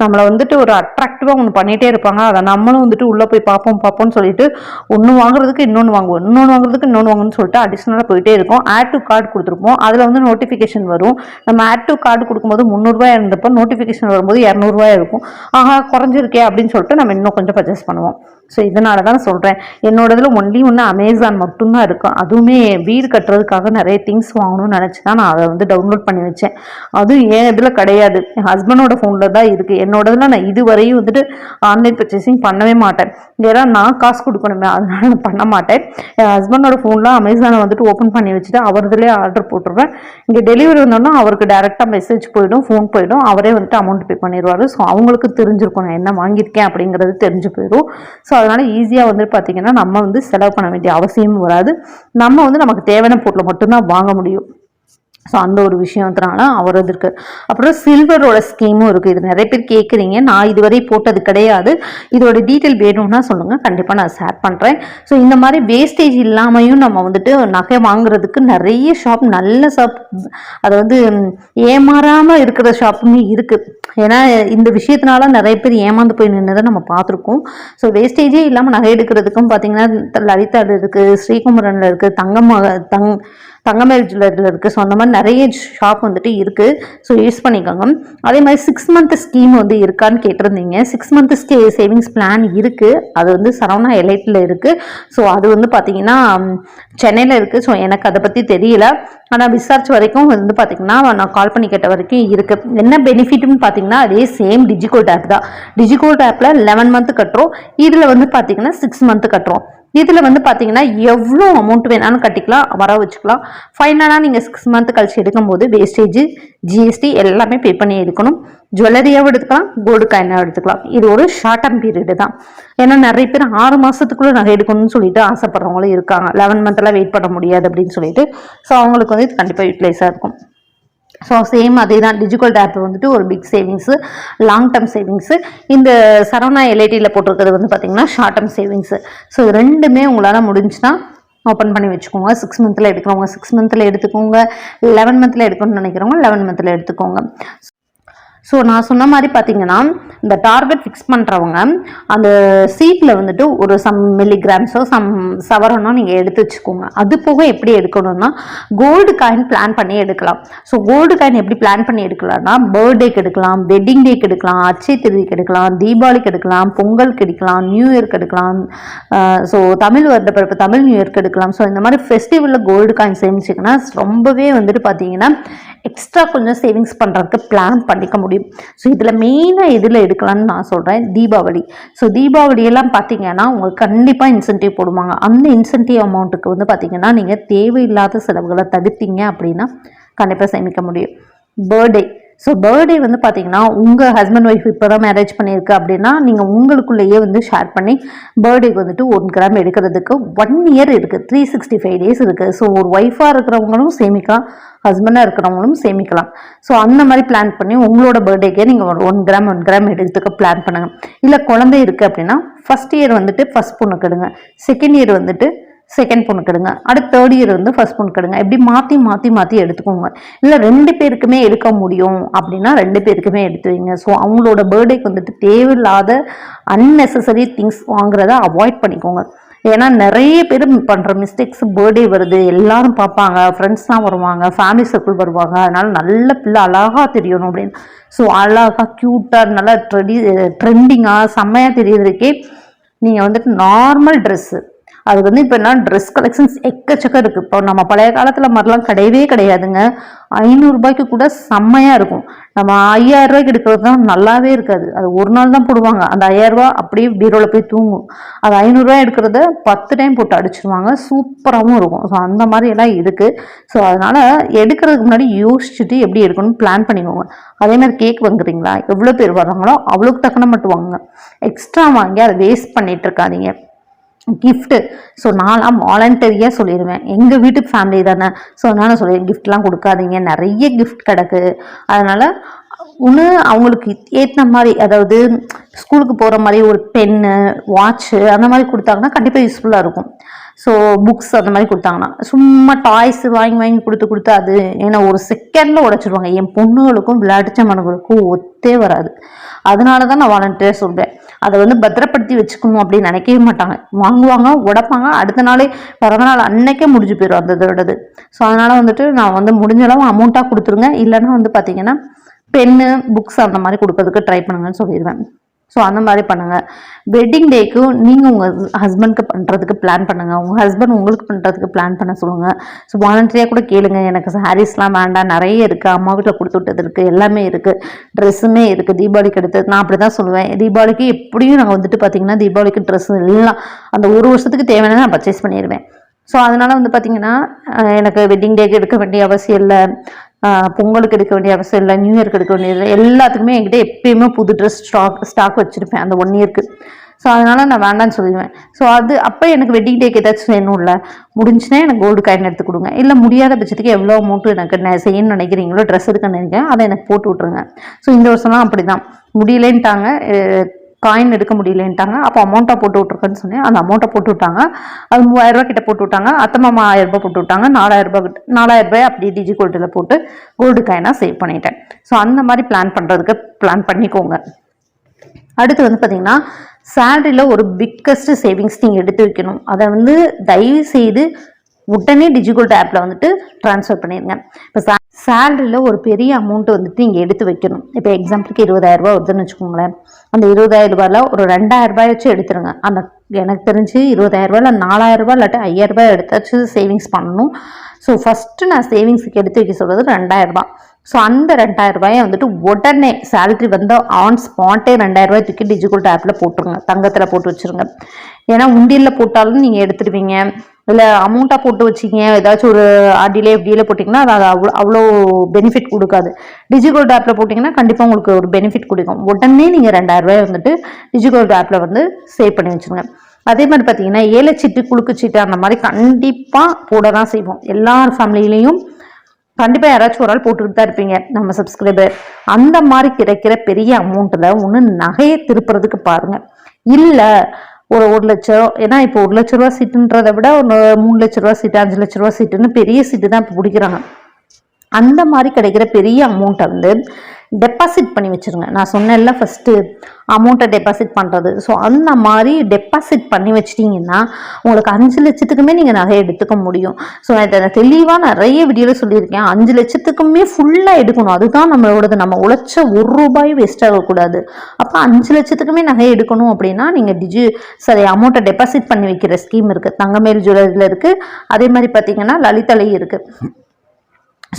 நம்மளை வந்துட்டு ஒரு அட்ராக்டிவாக ஒன்று பண்ணிகிட்டே இருப்பாங்க. அதை நம்மளும் வந்துட்டு உள்ளே போய் பார்ப்போம் பார்ப்போம்னு சொல்லிட்டு ஒன்று வாங்குறதுக்கு இன்னொன்று வாங்குவோம். இன்னொன்று வாங்குறதுக்கு இன்னொன்று வாங்கணும்னு சொல்லிட்டு அடிஷ்னலாக போயிட்டே இருக்கும். ஆட் டு கார்டு கொடுத்துருப்போம். அதில் வந்து நோட்டிஃபிகேஷன் வரும். நம்ம ஆட் டு கார்டு கொடுக்கும்போது முந்நூறுரூவா இருந்தப்போ நோட்டிஃபிகேஷன் வரும்போது இரநூறுவா இருக்கும். ஆஹா குறைஞ்சிருக்கே அப்படின்னு சொல்லிட்டு நம்ம இன்னும் கொஞ்சம் பர்ச்சேஸ் பண்ணுவோம். ஸோ இதனால தான் சொல்கிறேன் என்னோடதுல ஒன்லி ஒன்று அமேசான் மட்டும்தான் இருக்கும் அதுவுமே வீடு கட்டுறதுக்காக நிறைய திங்ஸ் வாங்கணும்னு நினச்சி தான் நான் அதை வந்து டவுன்லோட் பண்ணி வச்சேன். அதுவும் என் இதில் கிடையாது. என் ஹஸ்பண்டோட ஃபோனில் தான் இருக்குது என்னோடதுல நான் இதுவரையும் வந்துட்டு ஆன்லைன் பர்ச்சேசிங் பண்ணவே மாட்டேன். ஏன்னா நான் காசு கொடுக்கணுமே அதனால நான் பண்ண மாட்டேன். என் ஹஸ்பண்டோட ஃபோனில் அமேசானை வந்துட்டு ஓப்பன் பண்ணி வச்சுட்டு அவரதுலேயே ஆர்டர் போட்டுருவேன். இங்கே டெலிவரி வந்தோன்னா அவருக்கு டேரெக்டாக மெசேஜ் போயிடும் ஃபோன் போயிடும். அவரே வந்துட்டு அமௌண்ட் பே பண்ணிடுவார் ஸோ அவங்களுக்கு தெரிஞ்சிருக்கும் நான் என்ன வாங்கியிருக்கேன் அப்படிங்கிறது தெரிஞ்சு போயிடும் ஸோ அதனால் ஈஸியாக வந்துட்டு பார்த்தீங்கன்னா நம்ம வந்து செலவு பண்ண வேண்டிய அவசியமும் வராது. நம்ம வந்து நமக்கு தேவையான பொருளை மட்டும்தான் வாங்க முடியும். ஸோ அந்த ஒரு விஷயத்தினால அவரது இருக்கு. அப்புறம் சில்வரோட ஸ்கீமும் இருக்குது இது நிறைய பேர் கேட்குறீங்க நான் இதுவரை போட்டது கிடையாது. இதோட டீட்டெயில் வேணும்னா சொல்லுங்கள் கண்டிப்பாக நான் ஷேர் பண்ணுறேன் ஸோ இந்த மாதிரி வேஸ்டேஜ் இல்லாமையும் நம்ம வந்துட்டு நகை வாங்குறதுக்கு நிறைய ஷாப் நல்ல ஷாப் அது வந்து ஏமாறாமல் இருக்கிற ஷாப்புமே இருக்குது ஏன்னா இந்த விஷயத்தினால நிறைய பேர் ஏமாந்து போய் நின்றதை நம்ம பார்த்துருக்கோம். ஸோ வேஸ்டேஜே இல்லாமல் நகை எடுக்கிறதுக்கும் பார்த்தீங்கன்னா லலிதாவில் இருக்குது ஸ்ரீகுமரனில் இருக்குது தங்கம் தங் தங்கமேல் ஜுவல்லரியில் இருக்குது ஸோ அந்த மாதிரி நிறைய ஷாப் வந்துட்டு இருக்குது ஸோ யூஸ் பண்ணிக்கோங்க. அதே மாதிரி சிக்ஸ் மந்த் ஸ்கீம் வந்து இருக்கான்னு கேட்டிருந்தீங்க. சிக்ஸ் மந்த் ஸ்கே சேவிங்ஸ் பிளான் இருக்குது அது வந்து சரவணா எலைட்டில் இருக்குது ஸோ அது வந்து பார்த்தீங்கன்னா சென்னையில் இருக்குது ஸோ எனக்கு அதை பற்றி தெரியல. ஆனால் விசாரிச்ச வரைக்கும் வந்து பார்த்தீங்கன்னா நான் கால் பண்ணி கேட்ட வரைக்கும் இருக்குது என்ன பெனிஃபிட்னு பார்த்தீங்கன்னா அதே சேம் டிஜிகோட் ஆப் தான். டிஜிகோட் ஆப்பில் லெவன் மந்த்து கட்டுறோம். இதில் வந்து பார்த்தீங்கன்னா சிக்ஸ் மந்த்து கட்டுறோம். இதில் வந்து பார்த்தீங்கன்னா எவ்வளோ அமௌண்ட் வேணாலும் கட்டிக்கலாம் வர வச்சுக்கலாம். ஃபைனலாக நீங்கள் சிக்ஸ் மந்த் கழிச்சு எடுக்கும்போது வேஸ்டேஜ் ஜிஎஸ்டி எல்லாமே பே பண்ணி எடுக்கணும். ஜுவல்லரியாகவும் எடுத்துக்கலாம் கோல்டு காயினாகவும் எடுத்துக்கலாம். இது ஒரு ஷார்ட் டர்ம் பீரியடு தான். ஏன்னா நிறைய பேர் ஆறு மாதத்துக்குள்ளே நகை எடுக்கணும்னு சொல்லிட்டு ஆசைப்படுறவங்களும் இருக்காங்க. லெவன் மந்த்லாம் வெயிட் பண்ண முடியாது அப்படின்னு சொல்லிட்டு. ஸோ அவங்களுக்கு வந்து இது கண்டிப்பாக யூட்டிலைஸாக இருக்கும். ஸோ சேம் அதே தான் டிஜிட்டல் டேப் வந்துட்டு ஒரு big savings long term savings இந்த சரவணா எல்ஐடியில் போட்டிருக்கிறது வந்து பார்த்தீங்கன்னா ஷார்ட் டர்ம் சேவிங்ஸு ஸோ ரெண்டுமே உங்களால் முடிஞ்சுன்னா ஓப்பன் பண்ணி வச்சுக்கோங்க. சிக்ஸ் மந்தில் எடுக்கிறவங்க சிக்ஸ் மந்த்தில் எடுத்துக்கோங்க. லெவன் மந்த்தில் எடுக்கணும்னு நினைக்கிறவங்க லெவன் மந்த்தில் எடுத்துக்கோங்க. ஸோ நான் சொன்ன மாதிரி பார்த்தீங்கன்னா இந்த டார்கெட் ஃபிக்ஸ் பண்ணுறவங்க அந்த சீட்டில் வந்துட்டு ஒரு சம் மில்லிகிராம்ஸோ சம் சவரனோ நீங்கள் எடுத்து வச்சுக்கோங்க. அது போக எப்படி எடுக்கணும்னா கோல்டு காயின் பிளான் பண்ணி எடுக்கலாம். ஸோ கோல்டு காயின் எப்படி பிளான் பண்ணி எடுக்கலாம்னா பர்த்டேக்கு எடுக்கலாம் வெட்டிங் டேக்கு எடுக்கலாம் அச்சை திருதிக்கு எடுக்கலாம் தீபாவளிக்கு எடுக்கலாம் பொங்கலுக்கு எடுக்கலாம் நியூ இயர்க்கு எடுக்கலாம் ஸோ தமிழ் வருட பிறப்பு தமிழ் நியூ இயர்க்கு எடுக்கலாம். ஸோ இந்த மாதிரி ஃபெஸ்டிவலில் கோல்டு காயின் சேமிச்சிங்கன்னா ரொம்பவே வந்துட்டு பார்த்தீங்கன்னா எக்ஸ்ட்ரா கொஞ்சம் சேவிங்ஸ் பண்ணுறதுக்கு பிளான் பண்ணிக்க முடியும். ஸோ இதில் மெயினாக எதில் எடுக்கலாம்னு நான் சொல்கிறேன் தீபாவளி. ஸோ தீபாவளி எல்லாம் பார்த்தீங்கன்னா உங்களுக்கு கண்டிப்பாக இன்சென்டிவ் போடுவாங்க. அந்த இன்சென்டிவ் அமௌண்ட்டுக்கு வந்து பார்த்தீங்கன்னா நீங்கள் தேவையில்லாத செலவுகளை தவிர்த்தீங்க அப்படின்னா கண்டிப்பாக சேமிக்க முடியும். பர்த்டே ஸோ பர்த்டே வந்து பார்த்தீங்கன்னா உங்கள் ஹஸ்பண்ட் ஒய்ஃப் இப்போ தான் மேரேஜ் பண்ணியிருக்கு அப்படின்னா நீங்கள் உங்களுக்குள்ளேயே வந்து ஷேர் பண்ணி பர்த்டேக்கு வந்துட்டு ஒன் கிராம் எடுக்கிறதுக்கு ஒன் இயர் இருக்குது த்ரீ சிக்ஸ்டி ஃபைவ் டேஸ் இருக்குது ஸோ ஒரு ஒய்ஃபாக இருக்கிறவங்களும் சேமிக்கலாம். ஹஸ்பண்டாக இருக்கிறவங்களும் சேமிக்கலாம். ஸோ அந்த மாதிரி பிளான் பண்ணி உங்களோட பர்த்டேக்கே நீங்கள் ஒரு ஒன் கிராம் ஒன் கிராம் எடுத்துக்க பிளான் பண்ணுங்கள் இல்லை குழந்தை இருக்குது அப்படின்னா ஃபஸ்ட் இயர் வந்துட்டு ஃபஸ்ட் பொண்ணுக்கு எடுங்க செகண்ட் இயர் வந்துட்டு செகண்ட் பொண்ணுக்கு எடுங்க அடுத்து தேர்ட் இயர் வந்து ஃபர்ஸ்ட் பொண்ணுக்கு எடுங்க இப்படி மாற்றி மாற்றி மாற்றி எடுத்துக்கோங்க. இல்லை ரெண்டு பேருக்குமே எடுக்க முடியும் அப்படின்னா ரெண்டு பேருக்குமே எடுத்து வைங்க. ஸோ அவங்களோட பர்த்டேக்கு வந்துட்டு தேவையில்லாத அன்னெசசரி திங்ஸ் வாங்குறத அவாய்ட் பண்ணிக்கோங்க. ஏன்னா நிறைய பேர் பண்ணுற மிஸ்டேக்ஸ் பர்த்டே வருது எல்லாரும் பார்ப்பாங்க ஃப்ரெண்ட்ஸ் தான் வருவாங்க ஃபேமிலி சர்க்கிள் வருவாங்க அதனால் நல்ல பிள்ளை அழகாக தெரியணும் அப்படின்னு. ஸோ அழகாக க்யூட்டாக நல்லா ட்ரெடி ட்ரெண்டிங்காக செம்மையாக தெரியறதுக்கே நீங்கள் வந்துட்டு நார்மல் ட்ரெஸ்ஸு அதுக்கு வந்து இப்போ என்ன ட்ரெஸ் கலெக்ஷன்ஸ் எக்கச்சக்கம் இருக்குது இப்போ நம்ம பழைய காலத்தில் மாதிரிலாம் கிடையவே கிடையாதுங்க. ஐநூறுரூபாய்க்கு கூட செம்மையாக இருக்கும். நம்ம ஐயாயிரம் ரூபாய்க்கு எடுக்கிறது தான் நல்லாவே இருக்காது. அது ஒரு நாள் தான் போடுவாங்க. அந்த ஐயாயிரரூபா அப்படியே பீரோவில் போய் தூங்கும். அது ஐநூறுரூவா எடுக்கிறத பத்து டைம் போட்டு அடிச்சிருவாங்க. சூப்பராகவும் இருக்கும். ஸோ அந்த மாதிரி எல்லாம் இருக்குது ஸோ அதனால் எடுக்கிறதுக்கு முன்னாடி யோசிச்சுட்டு எப்படி எடுக்கணும்னு பிளான் பண்ணிக்கோங்க. அதே மாதிரி கேக் வாங்குறீங்களா? எவ்வளோ பேர் வர்றாங்களோ அவ்வளோக்கு தக்கன மட்டும் வாங்குங்க. எக்ஸ்ட்ரா வாங்கி அதை வேஸ்ட் பண்ணிட்டு இருக்காதீங்க. கிஃப்ட்டு ஸோ நான்லாம் வாலண்டரியாக சொல்லிடுவேன் எங்கள் வீட்டு ஃபேமிலி தானே. ஸோ அதனால் சொல்லிடுவேன் கிஃப்ட்லாம் கொடுக்காதீங்க. நிறைய கிஃப்ட் கிடக்கு. அதனால் ஒன்று அவங்களுக்கு ஏற்ற மாதிரி அதாவது ஸ்கூலுக்கு போகிற மாதிரி ஒரு பென்னு வாட்ச்சு அந்த மாதிரி கொடுத்தாங்கன்னா கண்டிப்பாக யூஸ்ஃபுல்லாக இருக்கும். ஸோ புக்ஸ் அந்த மாதிரி கொடுத்தாங்கன்னா. சும்மா டாய்ஸ் வாங்கி வாங்கி கொடுத்து கொடுத்து அது ஏன்னா ஒரு செகண்டில் உடச்சிருவாங்க. என் பொண்ணுகளுக்கும் விளையாட்டு மனுகளுக்கும் ஒத்தே வராது. அதனால தான் நான் வாலண்டியர் சொல்கிறேன் அதை வந்து பத்திரப்படுத்தி வச்சுக்கணும் அப்படின்னு நினைக்கவே மாட்டாங்க. வாங்குவாங்க உடைப்பாங்க. அடுத்த நாளே பிறந்த நாள் அன்னைக்கே முடிஞ்சு போயிடும் அந்த இதோடது. ஸோ அதனால் வந்துட்டு நான் வந்து முடிஞ்ச அளவு அமௌண்ட்டாக கொடுத்துருங்க. இல்லைன்னா வந்து பார்த்தீங்கன்னா பென்னு புக்ஸ் அந்த மாதிரி கொடுக்கறதுக்கு ட்ரை பண்ணுங்கன்னு சொல்லிடுவேன் ஸோ அந்த மாதிரி பண்ணுங்கள் வெட்டிங் டேக்கு நீங்கள் உங்கள் ஹஸ்பண்ட்க்கு பண்ணுறதுக்கு பிளான் பண்ணுங்கள் உங்கள் ஹஸ்பண்ட் உங்களுக்கு பண்ணுறதுக்கு பிளான் பண்ண சொல்லுங்கள் ஸோ வாலண்டரியாக கூட கேளுங்க. எனக்கு சாரீஸ்லாம் வேண்டாம். நிறைய இருக்குது அம்மா வீட்டில் கொடுத்து விட்டது இருக்குது எல்லாமே இருக்குது ட்ரெஸ்ஸுமே இருக்குது தீபாவளிக்கு எடுத்தது நான் அப்படி தான் சொல்லுவேன். தீபாவளிக்கு எப்படியும் நாங்கள் வந்துட்டு பார்த்தீங்கன்னா தீபாவளிக்கு ட்ரெஸ் எல்லாம் அந்த ஒரு வருஷத்துக்கு தேவையான நான் பர்ச்சேஸ் பண்ணிடுவேன் ஸோ அதனால் வந்து பார்த்திங்கன்னா எனக்கு வெட்டிங் டேக்கு எடுக்க வேண்டிய அவசியம் இல்லை. பொங்கலுக்கு எடுக்க வேண்டிய அவசியம் இல்லை நியூ இயர்க்கு எடுக்க வேண்டியது இல்லை. எல்லாத்துக்குமே என்கிட்ட எப்பயுமே புது ட்ரெஸ் ஸ்டாக் ஸ்டாக் வச்சுருப்பேன் அந்த ஒன் இயர்க்கு ஸோ அதனால நான் வேண்டாம்னு சொல்லிடுவேன். ஸோ அது அப்போ எனக்கு வெட்டிங் டேக்கு ஏதாச்சும் வேணும்ல முடிஞ்சுன்னா எனக்கு கோல்டு காயின் எடுத்து கொடுங்க. இல்லை முடியாத பட்சத்துக்கு எவ்வளோ அமௌண்ட்டு எனக்கு நான் செய்யணும்னு நினைக்கிறீங்களோ ட்ரெஸ் எடுக்க நினைக்கிறேன் அதை எனக்கு போட்டு விட்ருங்க ஸோ இந்த வருஷம்லாம் அப்படி தான் முடியலேன்ட்டாங்க காயின் எடுக்க முடியலன்ட்டாங்க. அப்போ அமௌண்ட்டாக போட்டு விட்ருக்கேன்னு சொன்னேன். அந்த அமௌண்ட்டை போட்டு விட்டாங்க. அது மூவாயிரம் ரூபாய் கிட்ட போட்டு விட்டாங்க. அத்தை மாமா ஆயிரரூபா போட்டு விட்டாங்க. நாலாயிரம் ரூபாய் கிட்ட நாலாயிரம் ரூபாய் அப்படியே டிஜி கோல்டில் போட்டு கோல்டு காயினாக சேவ் பண்ணிட்டேன். ஸோ அந்த மாதிரி பிளான் பண்ணுறதுக்கு பிளான் பண்ணிக்கோங்க. அடுத்து வந்து பார்த்தீங்கன்னா சேலரியில் ஒரு பிக்கஸ்ட் சேவிங்ஸ் நீங்கள் எடுத்து வைக்கணும். அதை வந்து தயவு செய்து உடனே டிஜிகோல்ட் ஆப்பில் வந்துட்டு ட்ரான்ஸ்ஃபர் பண்ணிடுங்க இப்போ சேலரியில் ஒரு பெரிய அமௌண்ட்டு வந்துட்டு நீங்கள் எடுத்து வைக்கணும். இப்போ எக்ஸாம்பிளுக்கு இருபதாயிரம் ரூபாய் வருதுன்னு வச்சுக்கோங்களேன். அந்த இருபதாயிரம் ரூபாயில் ஒரு ரெண்டாயிரம் ரூபாய் வச்சு எடுத்துருங்க. அந்த எனக்கு தெரிஞ்சு இருபதாயிரம் ரூபாய் இல்லை நாலாயிரம் ரூபாய் இல்லாட்டி ஐயாயிரம் ரூபாய் எடுத்தாச்சு சேவிங்ஸ் பண்ணணும். ஸோ ஃபஸ்ட்டு நான் சேவிங்ஸுக்கு எடுத்து வைக்க சொல்கிறது ரெண்டாயிரம் ரூபாய் ஸோ அந்த ரெண்டாயிரம் ரூபாயை வந்துட்டு உடனே சேலரி வந்து ஆன் ஸ்பாட்டே ரெண்டாயிரம் ரூபாய் தூக்கி டிஜிட்டல் ஆப்பில் போட்டுருங்க. தங்கத்தில் போட்டு வச்சுருங்க. ஏன்னா உண்டியலில் போட்டாலும் நீங்கள் எடுத்துடுவீங்க இல்லை அமௌண்ட்டாக போட்டு வச்சிங்க. ஏதாச்சும் ஒரு அடியிலே எப்படியில போட்டிங்கன்னா அது அவ்வளோ அவ்வளோ பெனிஃபிட் கொடுக்காது. டிஜிகோல்ட் ஆப்பில் போட்டிங்கன்னா கண்டிப்பாக உங்களுக்கு ஒரு பெனிஃபிட் கொடுக்கும். உடனே நீங்கள் ரெண்டாயிரம் ரூபாய் வந்துட்டு டிஜிகோல்ட் ஆப்பில் வந்து சேவ் பண்ணி வச்சுருங்க. அதே மாதிரி பார்த்தீங்கன்னா ஏலச்சீட்டு குலுக்குச்சீட்டு அந்த மாதிரி கண்டிப்பாக போட தான் செய்வோம். எல்லார் ஃபேமிலியிலையும் கண்டிப்பாக யாராச்சும் ஒரு ஆள் போட்டுக்கிட்டு தான் இருப்பீங்க நம்ம சப்ஸ்கிரைபர் அந்த மாதிரி கிடைக்கிற பெரிய அமௌண்ட்டில் ஒன்று நகையை திருப்புறதுக்கு பாருங்கள் இல்லை ஒரு ஒரு லட்சம் ஏன்னா இப்போ ஒரு லட்ச ரூபா சீட்டுன்றதை விட ஒரு மூணு லட்ச ரூபா சீட்டு அஞ்சு லட்ச ரூபா சீட்டுன்னு பெரிய சீட்டு தான் இப்போ பிடிக்கிறாங்க. அந்த மாதிரி கிடைக்கிற பெரிய அமௌண்ட்டை வந்து டெபாசிட் பண்ணி வச்சிருங்க. நான் சொன்னேன்ல ஃபஸ்ட்டு அமௌண்ட்டை டெபாசிட் பண்ணுறது ஸோ அந்த மாதிரி டெபாசிட் பண்ணி வச்சிட்டிங்கன்னா உங்களுக்கு அஞ்சு லட்சத்துக்குமே நீங்கள் நகை எடுத்துக்க முடியும். ஸோ நான் இதை தெளிவாக நிறைய வீடியோவில் சொல்லியிருக்கேன். அஞ்சு லட்சத்துக்குமே ஃபுல்லாக எடுக்கணும். அதுதான் நம்மளோடது. நம்ம உழைச்ச ஒரு ரூபாயும் வேஸ்ட் ஆகக்கூடாது. அப்போ அஞ்சு லட்சத்துக்குமே நகை எடுக்கணும் அப்படின்னா நீங்கள் டிஜி சரி அமௌண்ட்டை டெபாசிட் பண்ணி வைக்கிற ஸ்கீம் இருக்குது தங்கமேல் ஜுவல்லரியில் இருக்குது அதே மாதிரி பார்த்தீங்கன்னா லலிதலை இருக்குது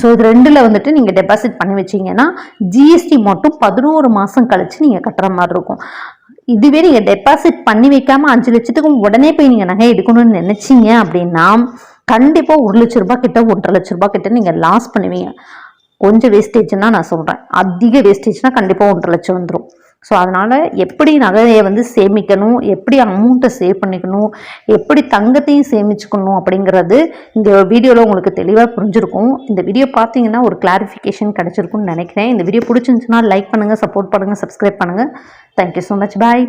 ஸோ இது ரெண்டில் வந்துட்டு நீங்கள் டெபாசிட் பண்ணி வச்சீங்கன்னா ஜிஎஸ்டி மட்டும் பதினோரு மாதம் கழிச்சு நீங்கள் கட்டுற மாதிரி இருக்கும். இதுவே நீங்கள் டெபாசிட் பண்ணி வைக்காமல் அஞ்சு லட்சத்துக்கும் உடனே போய் நீங்கள் நகை எடுக்கணும்னு நினச்சிங்க அப்படின்னா கண்டிப்பாக ஒரு லட்ச ரூபாய் கிட்ட ஒன்றரை லட்ச ரூபாய் கிட்ட நீங்கள் லாஸ் பண்ணுவீங்க. கொஞ்சம் வேஸ்டேஜ்னா நான் சொல்கிறேன் அதிக வேஸ்டேஜ்னா கண்டிப்பாக ஒன்றரை லட்சம் வந்துடும் ஸோ அதனால் எப்படி நகையை வந்து சேமிக்கணும் எப்படி அமௌண்ட்டை சேவ் பண்ணிக்கணும் எப்படி தங்கத்தையும் சேமிச்சுக்கணும் அப்படிங்கிறது இந்த வீடியோவில் உங்களுக்கு தெளிவாக புரிஞ்சிருக்கும். இந்த வீடியோ பார்த்தீங்கன்னா ஒரு கிளாரிஃபிகேஷன் கிடச்சிருக்கும்னு நினைக்கிறேன். இந்த வீடியோ பிடிச்சிருந்துச்சுன்னா லைக் பண்ணுங்கள் சப்போர்ட் பண்ணுங்கள் சப்ஸ்கிரைப் பண்ணுங்கள் தேங்க்யூ ஸோ மச் பாய்